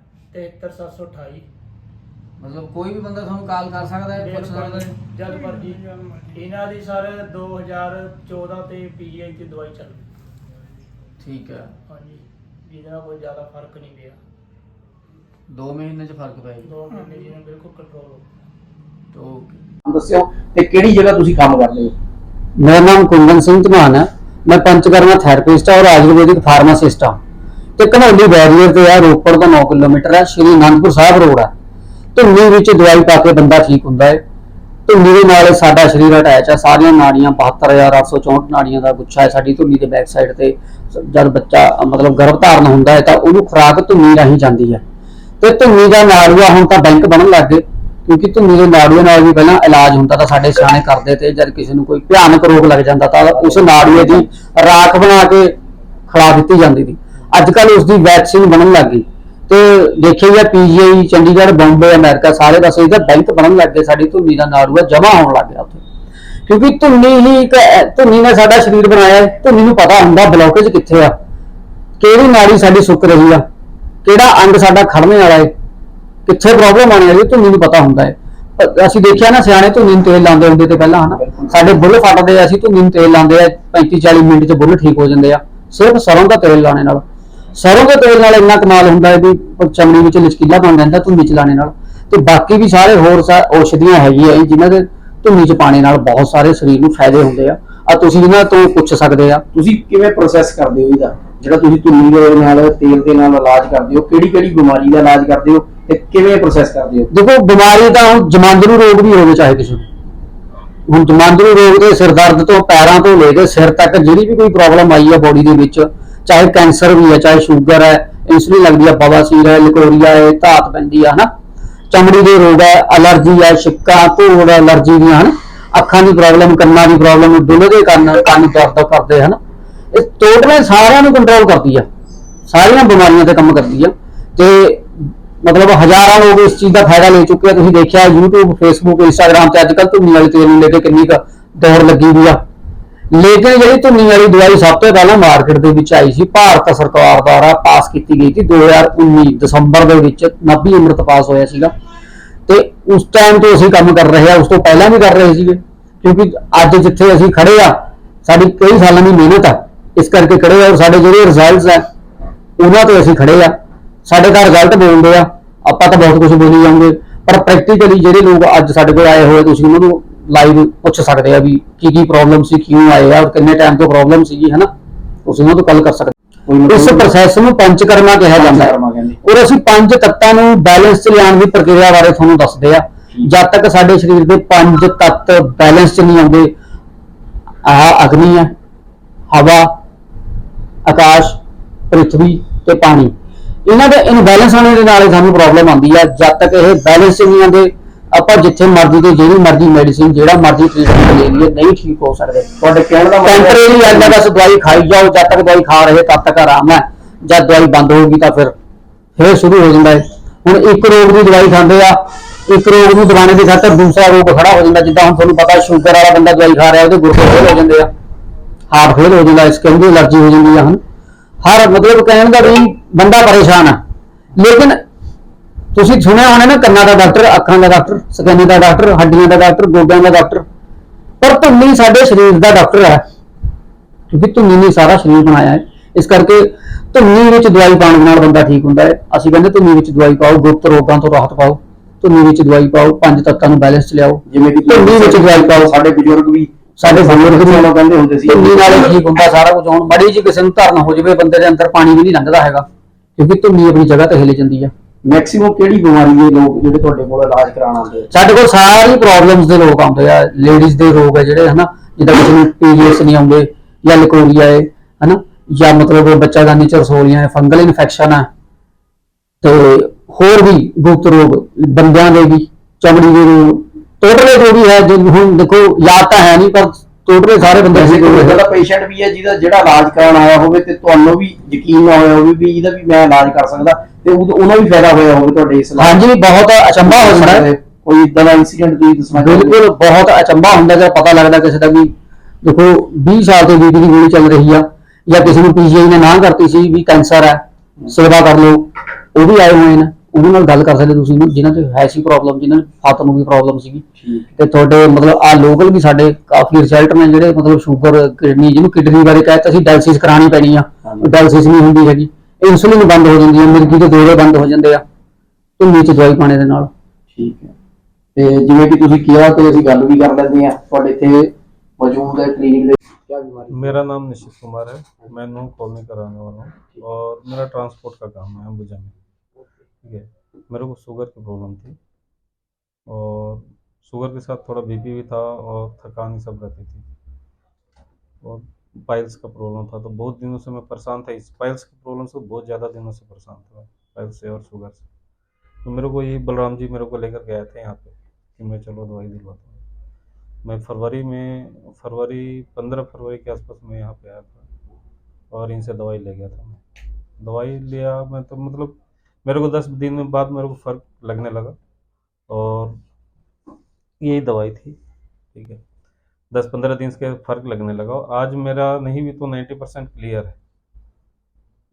73728 ਮਤਲਬ ਕੋਈ ਵੀ ਬੰਦਾ ਤੁਹਾਨੂੰ ਕਾਲ ਕਰ ਸਕਦਾ ਹੈ ਪੁੱਛ ਸਕਦਾ ਹੈ। ਜਦ ਮਰਜ਼ੀ। ਇਹਨਾਂ ਦੀ ਸਰ 2014 ਤੇ ਪੀਜੀਆਈ ਤੇ ਦਵਾਈ ਚੱਲ ਠੀਕ ਹੈ। ਹਾਂਜੀ ਜਿਹਦਾ ਕੋਈ ਜ਼ਿਆਦਾ ਫ਼ਰਕ ਨਹੀਂ ਪਿਆ। 2 ਮਹੀਨੇ 'ਚ ਫ਼ਰਕ ਪੈ ਗਿਆ। 2 ਮਹੀਨੇ ਜਿਹਨਾਂ ਬਿਲਕੁਲ ਕੰਟਰੋਲ ਹੋ ਗਿਆ। ਦੱਸਿਓ ਤੇ ਕਿਹੜੀ ਜਗ੍ਹਾ ਤੁਸੀਂ ਕੰਮ ਕਰਦੇ ਹੋ? ਮੇਰਾ ਨਾਮ ਕੁੰਦਨ ਸਿੰਘ ਧਮਾਨ ਹੈ। ਮੈਂ ਪੰਚਕਰਮਾ ਥੈਰੇਪਿਸਟ ਹਾਂ ਔਰ ਆਯੁਰਵੈਦਿਕ ਫਾਰਮਾਸਿਸਟ ਹਾਂ। ਤੇ ਘਨੌਲੀ ਬੈਰੀਅਰ ਤੇ ਆ, ਰੋਪੜ ਤੋਂ 9 ਕਿਲੋਮੀਟਰ ਹੈ ਸ਼੍ਰੀ ਅਨੰਦਪੁਰ ਸਾਹਿਬ ਰੋਡ ਹੈ ਧੁੰਨੀ ਵਿੱਚ ਦਵਾਈ ਪਾ ਕੇ ਬੰਦਾ ਠੀਕ ਹੁੰਦਾ ਹੈ ਧੁੰਨੀ ਦੇ ਨਾਲ ਸਾਡਾ ਸਰੀਰ ਅਟੈਚ ਹੈ ਸਾਰੀਆਂ ਨਾੜੀਆਂ 72864 ਨਾੜੀਆਂ ਦਾ ਗੁੱਛਾ ਹੈ ਸਾਡੀ ਧੁੰਨੀ ਦੇ ਬੈਕ ਸਾਈਡ ਤੇ। ਜਦ ਬੱਚਾ, ਮਤਲਬ ਗਰਭ ਧਾਰਨ ਹੁੰਦਾ ਹੈ ਤਾਂ ਉਹਨੂੰ ਖੁਰਾਕ ਧੁੰਨੀ ਰਾਹੀਂ ਜਾਂਦੀ ਹੈ। ਤੇ ਧੁੰਨੀ ਦਾ ਨਾੜੂਆ ਹੁਣ ਤਾਂ ਬੈਂਕ ਬਣਨ ਲੱਗ ਗਏ, ਕਿਉਂਕਿ ਧੁੰਨੀ ਦੇ ਨਾੜੂਏ ਨਾਲ ਵੀ ਪਹਿਲਾਂ ਇਲਾਜ ਹੁੰਦਾ ਤਾਂ ਸਾਡੇ ਸਿਆਣੇ ਕਰਦੇ ਤੇ ਜਦ ਕਿਸੇ ਨੂੰ ਕੋਈ ਭਿਆਨਕ ਰੋਗ ਲੱਗ ਜਾਂਦਾ ਤਾਂ ਉਸ ਨਾੜੂਏ ਦੀ ਰਾਖ ਬਣਾ ਕੇ ਖਿਲਾ ਦਿੱਤੀ ਜਾਂਦੀ ਸੀ। ਅੱਜ ਕੱਲ ਉਸ ਦੀ ਵੈਕਸੀਨ ਬਣਨ ਲੱਗ ਗਈ। ਤੇ ਦੇਖਿਆ ਗਿਆ ਪੀਜੀਆਈ ਚੰਡੀਗੜ੍ਹ, ਬੰਬੇ, ਅਮਰੀਕਾ, ਸਾਰੇ ਪਾਸੇ ਇਹਦਾ ਬੈਂਕ ਬਣਨ ਲੱਗ ਗਏ ਸਾਡੀ ਧੁੰਨੀ ਦਾ ਨਾੜੂਆ ਜਮਾ ਹੋਣ ਲੱਗ ਗਿਆ ਉੱਥੇ। ਕਿਉਂਕਿ ਧੁੰਨੀ ਹੀ ਇੱਕ ਐ- ਧੁੰਨੀ ਨੇ ਸਾਡਾ ਸਰੀਰ ਬਣਾਇਆ ਹੈ, ਧੁੰਨੀ ਨੂੰ ਪਤਾ ਹੁੰਦਾ ਬਲੋਕੇਜ ਕਿੱਥੇ ਆ, ਕਿਹੜੀ ਨਾੜੀ ਸਾਡੀ ਸੁੱਕ ਰਹੀ ਆ, ਕਿਹੜਾ ਅੰਗ ਸਾਡਾ ਖੜਨੇ ਵਾਲਾ ਹੈ, ਕਿੱਥੇ ਪ੍ਰੋਬਲਮ ਆਣੀ ਹੈ ਇਹ ਧੁੰਨੀ ਨੂੰ ਪਤਾ ਹੁੰਦਾ ਹੈ। ਅਸੀਂ ਦੇਖਿਆ ਨਾ, ਸਿਆਣੇ ਧੁੰਨੀ ਨੂੰ ਤੇਲ ਲਾਉਂਦੇ ਹੁੰਦੇ ਤੇ ਪਹਿਲਾਂ ਹਨਾ, ਸਾਡੇ ਬੁੱਲ ਫਟਦੇ ਅਸੀਂ ਧੁੰਨੀ ਨੂੰ ਤੇਲ ਲਾਉਂਦੇ ਆ 35 40 ਮਿੰਟ 'ਚ ਬੁੱਲ ਠੀਕ ਹੋ ਜਾਂਦੇ ਆ, ਸਿਰਫ ਸਰੋਂ ਦਾ ਤੇਲ ਲਾਉਣੇ ਨਾਲ। ਸਰੋਂ ਦੇ ਤੇਲ ਨਾਲ ਇੰਨਾ ਕਮਾਲ ਹੁੰਦਾ ਹੈ ਵੀ ਚਮੜੀ ਵਿੱਚ ਲਚਕੀਲਾ ਬਣ ਜਾਂਦਾ ਧੁੰਨੀ ਚ ਲਾਣੇ ਨਾਲ। ਤੇ ਬਾਕੀ ਵੀ ਸਾਰੇ ਹੋਰ ਔਸ਼ਧੀਆਂ ਹੈਗੀਆਂ ਜਿਨ੍ਹਾਂ ਦੇ ਧੁੰਨੀ ਚ ਪਾਣੇ ਨਾਲ ਬਹੁਤ ਸਾਰੇ ਸਰੀਰ ਨੂੰ ਫਾਇਦੇ ਹੁੰਦੇ ਆ। ਆ ਤੁਸੀਂ ਇਹਨਾਂ ਤੋਂ ਪੁੱਛ ਸਕਦੇ ਆ। ਤੁਸੀਂ ਕਿਵੇਂ ਪ੍ਰੋਸੈਸ ਕਰਦੇ ਹੋ ਇਹਦਾ? ਜਿਹੜਾ ਤੁਸੀਂ ਧੁੰਨੀ ਦੇ ਨਾਲ ਤੇਲ ਦੇ ਨਾਲ ਇਲਾਜ ਕਰਦੇ ਹੋ ਕਿਹੜੀ ਕਿਹੜੀ ਬਿਮਾਰੀ ਦਾ ਇਲਾਜ ਕਰਦੇ ਹੋ ਤੇ ਕਿਵੇਂ ਪ੍ਰੋਸੈਸ ਕਰਦੇ ਹੋ? ਦੇਖੋ ਬਿਮਾਰੀ ਤਾਂ ਹੁਣ ਜਮਾਂਦਰੂ ਰੋਗ ਵੀ ਹੋਵੇ ਚਾਹੇ ਕਿਸੇ ਨੂੰ। ਹੁਣ ਜਮਾਂਦਰੂ ਰੋਗ ਦੇ ਸਿਰ ਦਰਦ ਤੋਂ ਪੈਰਾਂ ਤੋਂ ਲੈ ਕੇ ਸਿਰ ਤੱਕ ਜਿਹੜੀ ਵੀ ਕੋਈ ਪ੍ਰੋਬਲਮ ਆਈ ਹੈ ਬੋਡੀ ਦੇ ਵਿੱਚ ਚਾਹੇ ਕੈਂਸਰ ਵੀ ਹੈ, ਚਾਹੇ ਸ਼ੂਗਰ ਹੈ ਇਨਸੂਲਿਨ ਲੱਗਦੀ ਹੈ ਬਵਾਸੀਰ ਹੈ, ਲਿਕੋਰੀਆ ਹੈ, ਧਾਤ ਪੈਂਦੀ ਹੈ ਹਨਾ? ਚਮੜੀ ਦੇ ਰੋਗ ਹੈ ਅਲਰਜੀ ਹੈ, ਛਿੱਕਾਂ ਧੂੜ ਅਲਰਜੀ ਦੀਆਂ ਹਨ? ਅੱਖਾਂ ਦੀ ਪ੍ਰੋਬਲਮ ਕੰਨਾਂ ਦੀ ਪ੍ਰੋਬਲਮ ਡੁੱਲਦੇ ਕੰਨ ਕੰਨ ਦਰਦ ਕਰਦੇ, ਹਨ? ਇਹ ਟੋਟਲ ਸਾਰਿਆਂ ਨੂੰ ਕੰਟਰੋਲ ਕਰਦੀ ਆ। ਸਾਰੀਆਂ ਬਿਮਾਰੀਆਂ ਤੇ ਕੰਮ ਕਰਦੀ ਆ। ਤੇ ਮਤਲਬ ਹਜ਼ਾਰਾਂ ਲੋਕ ਇਸ ਚੀਜ਼ ਦਾ ਫਾਇਦਾ ਲੈ ਚੁੱਕੇ ਆ। ਤੁਸੀਂ ਦੇਖਿਆ YouTube, Facebook, Instagram ਤੇ ਅੱਜ ਕੱਲ ਧੁੰਨੀ ਵਾਲੀ ਤੇਲ ਨੂੰ ਲੈ ਕੇ ਕਿੰਨੀ ਕੁ ਦੌੜ ਲੱਗੀ ਹੋਈ ਆ। ਲੇਕਿਨ ਜਿਹੜੀ ਧੁੰਨੀ ਵਾਲੀ ਦਵਾਈ ਸਭ ਤੋਂ ਪਹਿਲਾਂ ਮਾਰਕੀਟ ਦੇ ਵਿੱਚ ਆਈ ਸੀ, ਭਾਰਤ ਸਰਕਾਰ ਦੁਆਰਾ ਪਾਸ ਕੀਤੀ ਗਈ ਸੀ 2019 ਦਸੰਬਰ ਦੇ ਵਿੱਚ 90 ਅੰਮ੍ਰਿਤ ਪਾਸ ਹੋਇਆ ਸੀਗਾ। ਤੇ ਉਸ ਟਾਈਮ ਤੋਂ ਅਸੀਂ ਕੰਮ ਕਰ ਰਹੇ ਆ ਉਸ ਤੋਂ ਪਹਿਲਾਂ ਵੀ ਕਰ ਰਹੇ ਸੀਗੇ, ਕਿਉਂਕਿ ਅੱਜ ਜਿੱਥੇ ਅਸੀਂ ਖੜੇ ਆ ਸਾਡੀ ਕਈ ਸਾਲਾਂ ਦੀ ਮਿਹਨਤ ਆ, ਇਸ ਕਰਕੇ ਖੜੇ ਆ ਔਰ ਸਾਡੇ ਜਿਹੜੇ ਰਿਜ਼ਲਟਸ ਆ, ਉਹਨਾਂ ਤੋਂ ਅਸੀਂ ਖੜੇ ਆ ਸਾਡੇ ਦਾ ਰਿਜ਼ਲਟ ਬੋਲਦੇ ਆ, ਆਪਾਂ ਤਾਂ ਬਹੁਤ ਕੁਝ ਬੋਲੀ ਜਾਵਾਂਗੇ, ਪਰ ਪ੍ਰੈਕਟੀਕਲੀ ਜਿਹੜੇ ਲੋਕ ਅੱਜ ਸਾਡੇ ਕੋਲ ਆਏ ਹੋਏ ਤੁਸੀਂ ਉਹਨਾਂ ਨੂੰ ਲਾਈਵ ਪੁੱਛ ਸਕਦੇ ਆ ਵੀ ਕੀ ਕੀ ਪ੍ਰੋਬਲਮ ਸੀ ਕਿਉਂ ਆਏ ਆ ਔਰ ਕਿੰਨੇ ਟਾਈਮ ਤੋਂ ਪ੍ਰੋਬਲਮ ਸੀਗੀ ਹਨਾ? ਤੁਸੀਂ ਉਹਨਾਂ ਤੋਂ ਗੱਲ ਕਰ ਸਕਦੇ ਇਸ ਪ੍ਰੋਸੈਸ ਨੂੰ ਪੰਚਕਰਮਾ ਕਿਹਾ ਜਾਂਦਾ ਹੈ। ਔਰ ਅਸੀਂ ਪੰਜ ਤੱਤਾਂ ਨੂੰ ਬੈਲੈਂਸ 'ਚ ਲਿਆਉਣ ਦੀ ਪ੍ਰਕਿਰਿਆ ਬਾਰੇ ਤੁਹਾਨੂੰ ਦੱਸਦੇ ਆ। ਜਦ ਤੱਕ ਸਾਡੇ ਸਰੀਰ ਦੇ ਪੰਜ ਤੱਤ ਬੈਲੈਂਸ 'ਚ ਨਹੀਂ ਆਉਂਦੇ ਆਹ ਅਗਨੀ ਹੈ ਹਵਾ ਆਕਾਸ਼ ਪ੍ਰithvi ਤੇ ਪਾਣੀ। ਇਹਨਾਂ ਦੇ ਇਨਬੈਲੈਂਸ ਹੋਣੇ ਦੇ ਨਾਲ ਹੀ ਸਾਨੂੰ ਪ੍ਰੋਬਲਮ ਆਉਂਦੀ ਹੈ। ਜਦ ਤੱਕ ਇਹ ਬੈਲੈਂਸ ਨਹੀਂ ਆਉਂਦੇ ਆਪਾਂ ਜਿੱਥੇ ਮਰਜ਼ੀ ਤੇ ਜਿਹੜੀ ਮਰਜ਼ੀ ਮੈਡੀਸਿਨ ਜਿਹੜਾ ਮਰਜ਼ੀ ਟ੍ਰੀਟਮੈਂਟ ਲੈ ਲਈਏ ਨਹੀਂ ਠੀਕ ਹੋ ਸਕਦੇ। ਤੁਹਾਡੇ ਕਹਿਣ ਦਾ ਟੈਂਪਰੇਰੀ ਐਂਦਾ ਬਸ ਦਵਾਈ ਖਾਈ ਜਾਓ ਜਦ ਤੱਕ ਦਵਾਈ ਖਾ ਰਹੇ ਤਦ ਤੱਕ ਆਰਾਮ ਹੈ। ਜਦ ਦਵਾਈ ਬੰਦ ਹੋਊਗੀ ਤਾਂ ਫਿਰ ਫਿਰ ਸ਼ੁਰੂ ਹੋ ਜਾਂਦਾ ਹੈ। ਹੁਣ ਇੱਕ ਰੋਗ ਦੀ ਦਵਾਈ ਖਾਂਦੇ ਆ ਇੱਕ ਰੋਗ ਨੂੰ ਦਬਾਣੇ ਦੀ ਖਾਤਰ ਦੂਸਰਾ ਰੋਗ ਖੜਾ ਹੋ ਜਾਂਦਾ ਜਿੱਦਾਂ ਹੁਣ ਤੁਹਾਨੂੰ ਪਤਾ ਸ਼ੂਗਰ ਵਾਲਾ ਬੰਦਾ ਦਵਾਈ ਖਾ ਰਿਹਾ ਉਹਦੇ ਗੁਰਦੇ ਫੇਲ ਹੋ ਜਾਂਦੇ ਆ। ਹਾਰਟ ਫੇਲ ਹੋ ਜਾਂਦਾ ਸਕਿਨ ਦੀ ਅਲਰਜੀ ਹੋ ਜਾਂਦੀ ਆ ਹਨ ਹਰ ਮਤਲਬ ਕਹਿਣ ਦਾ ਵੀ ਬੰਦਾ ਪਰੇਸ਼ਾਨ ਆ। ਲੇਕਿਨ ਤੁਸੀਂ ਸੁਣਿਆ ਹੋਣਾ ਨਾ ਕੰਨਾਂ ਦਾ ਡਾਕਟਰ ਅੱਖਾਂ ਦਾ ਡਾਕਟਰ ਸਕਿਨ ਦਾ ਡਾਕਟਰ ਹੱਡੀਆਂ ਦਾ ਡਾਕਟਰ ਗੋਡਿਆਂ ਦਾ ਡਾਕਟਰ। ਪਰ ਧੁੰਨੀ ਸਾਡੇ ਸਰੀਰ ਦਾ ਡਾਕਟਰ ਹੈ ਕਿਉਂਕਿ ਧੁੰਨੀ ਨੇ ਸਾਰਾ ਸਰੀਰ ਬਣਾਇਆ ਹੈ। ਇਸ ਕਰਕੇ ਧੁੰਨੀ ਵਿੱਚ ਦਵਾਈ ਪਾਉਣ ਨਾਲ ਬੰਦਾ ਠੀਕ ਹੁੰਦਾ ਹੈ। ਅਸੀਂ ਕਹਿੰਦੇ ਧੁੰਨੀ ਵਿੱਚ ਦਵਾਈ ਪਾਓ ਗੁਪਤ ਰੋਗਾਂ ਤੋਂ ਰਾਹਤ ਪਾਓ। ਧੁੰਨੀ ਵਿੱਚ ਦਵਾਈ ਪਾਓ ਪੰਜ ਤੱਤਾਂ ਨੂੰ ਬੈਲੈਂਸ ਚ ਲਿਆਓ। ਜਿਵੇਂ ਕਿ ਧੁੰਨੀ ਵਿੱਚ ਦਵਾਈ ਪਾਓ। ਸਾਡੇ ਬਜ਼ੁਰਗ ਵੀ ਸਾਡੇ ਬਜ਼ੁਰਗ ਵੀ ਸਾਨੂੰ ਕਹਿੰਦੇ ਹੁੰਦੇ ਸੀ। ਧੁੰਨੀ ਨਾਲ ਹੀ ਠੀਕ ਹੁੰਦਾ ਸਾਰਾ ਕੁਝ ਹੁਣ। ਮੜੀ ਜੀ ਕਿਸੇ ਨੂੰ ਧਰਨ ਹੋ ਜਾਵੇ ਬੰਦੇ ਦੇ ਅੰਦਰ ਪਾਣੀ ਵੀ ਨਹੀਂ ਲੰਘਦਾ ਹੈਗਾ। ਕਿਉਂਕਿ ਧੁੰਨੀ ਆਪਣੀ ਜਗ੍ਹਾ ਤੇ ਹਿੱਲ ਜਾਂਦੀ ਆ। ਮੈਕਸਿਮਮ ਕਿਹੜੀ ਬਿਮਾਰੀ ਦੇ ਲੋਕ ਜਿਹੜੇ ਤੁਹਾਡੇ ਕੋਲ ਇਲਾਜ ਕਰਾਉਣ ਆਉਂਦੇ ਆ? ਸਾਡੇ ਕੋਲ ਸਾਰੀ ਪ੍ਰੋਬਲਮਸ ਦੇ ਲੋਕ ਆਉਂਦੇ ਆ। ਲੇਡੀਜ਼ ਦੇ ਰੋਗ ਹੈ ਜਿਹੜੇ, ਹਨਾ? ਜਿੱਦਾਂ ਕਿਸੇ ਨੂੰ ਪੀਰੀਅਡਸ ਨਹੀਂ ਆਉਂਦੇ ਜਾਂ ਲਿਕੋਰੀਆ ਹੈ ਹਨਾ? ਜਾਂ ਮਤਲਬ ਬੱਚਾ ਦਾ ਨੀਚਰ ਸੋਲੀਆਂ ਹੈ ਫੰਗਲ ਇਨਫੈਕਸ਼ਨ ਹੈ ਤੇ ਹੋਰ ਵੀ ਗੁਪਤ ਰੋਗ, ਬੰਦਿਆਂ ਦੇ ਵੀ, ਚਮੜੀ ਦੇ ਰੋਗ ਟੋਟਲੇ ਜੋ ਵੀ ਹੈ, ਜੋ ਹੁਣ ਦੇਖੋ, ਯਾਦ ਤਾਂ ਹੈ ਨਹੀਂ, ਪਰ ਟੋਟਲੇ ਸਾਰੇ ਬੰਦੇ ਠੀਕ ਕੋਈ ਹੋ ਇਦਾਂ ਗਏ ਦਾ ਪੇਸ਼ੈਂਟ ਵੀ ਹੈ ਜਿਹਦਾ ਜਿਹੜਾ ਇਲਾਜ ਕਰਾਉਣ ਆਇਆ ਹੋਵੇ ਤੇ ਤੁਹਾਨੂੰ ਵੀ ਯਕੀਨ ਨਾ ਹੋਇਆ ਹੋਵੇ ਵੀ ਇਹਦਾ ਵੀ ਮੈਂ ਇਲਾਜ ਕਰ ਸਕਦਾ ਤੇ ਉਹਨਾਂ ਵੀ ਫਾਇਦਾ ਹੋਇਆ ਹੋਵੇ ਤੁਹਾਡੇ ਇਸ ਇਲਾਜ ਹਾਂਜੀ ਬਹੁਤ ਅਚੰਭਾ ਹੋ ਜਾਂਦਾ ਹੈ। ਕੋਈ ਇਦਾਂ ਦਾ ਇਨਸੀਡੈਂਟ ਤੁਸੀਂ ਦੱਸਣਾ? ਬਿਲਕੁਲ ਬਹੁਤ ਅਚੰਭਾ ਹੁੰਦਾ ਜਦ ਪਤਾ ਲੱਗਦਾ ਕਿਸੇ ਦਾ ਵੀ ਦੇਖੋ 20 ਸਾਲ ਤੋਂ ਬੀਪੀ ਦੀ ਗੋਲੀ ਚੱਲ ਰਹੀ ਆ ਜਾਂ ਕਿਸੇ ਨੂੰ ਪੀਜੀਆਈ ਨੇ ਨਾ ਕਰਤੀ ਸੀ ਵੀ ਕੈਂਸਰ ਹੈ ਸੇਵਾ ਕਰ ਲਓ ਉਹ ਵੀ ਆਏ ਹੋਏ ਨੇ ਉਹਨਾਂ ਨਾਲ ਗੱਲ ਕਰ ਸਕਦੇ ਤੁਸੀਂ ਜਿਨ੍ਹਾਂ ਤੇ ਹੈ ਸੀ ਪ੍ਰੋਬਲਮ ਜਿਨ੍ਹਾਂ ਨੂੰ ਫਾਤ ਨੂੰ ਵੀ ਪ੍ਰੋਬਲਮ ਸੀਗੀ। ਤੇ ਤੁਹਾਡੇ ਮਤਲਬ ਆ ਲੋਕਲ ਵੀ ਸਾਡੇ ਕਾਫੀ ਰਿਜ਼ਲਟ ਨੇ ਜਿਹੜੇ ਮਤਲਬ ਸ਼ੂਗਰ ਕਿਡਨੀ ਜਿਹਨੂੰ ਕਿਡਨੀ ਬਾਰੇ ਕਹਿੰਦਾ ਸੀ ਡਾਇਲਿਸਿਸ ਕਰਾਣੀ ਪੈਣੀ ਆ ਹਾਂਜੀ। ਡਾਇਲਿਸਿਸ ਨਹੀਂ ਹੁੰਦੀ ਹੈਗੀ ਇਨਸੂਲਿਨ ਬੰਦ ਹੋ ਜਾਂਦੀ ਹੈ ਮਿਰਗੀ ਦੇ ਦੋੜੇ ਬੰਦ ਹੋ ਜਾਂਦੇ ਆ ਧੁੰਨੀ ਚ ਦਵਾਈ ਪਾਣੇ ਦੇ ਨਾਲ ਠੀਕ ਹੈ ਤੇ ਜਿਵੇਂ ਕਿ ਤੁਸੀਂ ਕਿਹਾ ਤੇ ਅਸੀਂ ਗੱਲ ਵੀ ਕਰ ਲੈਂਦੇ ਆ ਤੁਹਾਡੇ ਇੱਥੇ ਮੌਜੂਦ ਹੈ ਕਲੀਨਿਕ ਦੇ ਕੀ ਬਿਮਾਰੀ मेरा नाम निश्चित कुमार है मैं नू कॉलोनी का रहने वाला हूँ और मेरा ट्रांसपोर्ट का काम है अंबुजा में ठीक है मेरे को शुगर की प्रॉब्लम थी और शुगर के साथ थोड़ा बीपी भी था और थकान ही सब रहती थी। और पाइल्स का प्रॉब्लम था तो बहुत दिनों से मैं परेशान था। इस पाइल्स की प्रॉब्लम से बहुत ज़्यादा दिनों से परेशान था पाइल्स से और शुगर से। तो मेरे को ये बलराम जी मेरे को लेकर गए थे यहाँ पे कि मैं चलो दवाई दिलवाता हूँ। मैं फरवरी में, फरवरी, पंद्रह फरवरी के आसपास मैं यहाँ पे आया था और इनसे दवाई ले गया था मैं। दवाई लिया मैं तो मतलब मेरे को दस दिन बाद मेरे को फ़र्क लगने लगा और यही दवाई थी ठीक है। दस पंद्रह दिन के फ़र्क लगने लगा आज मेरा नहीं भी तो नाइन्टी परसेंट क्लियर है।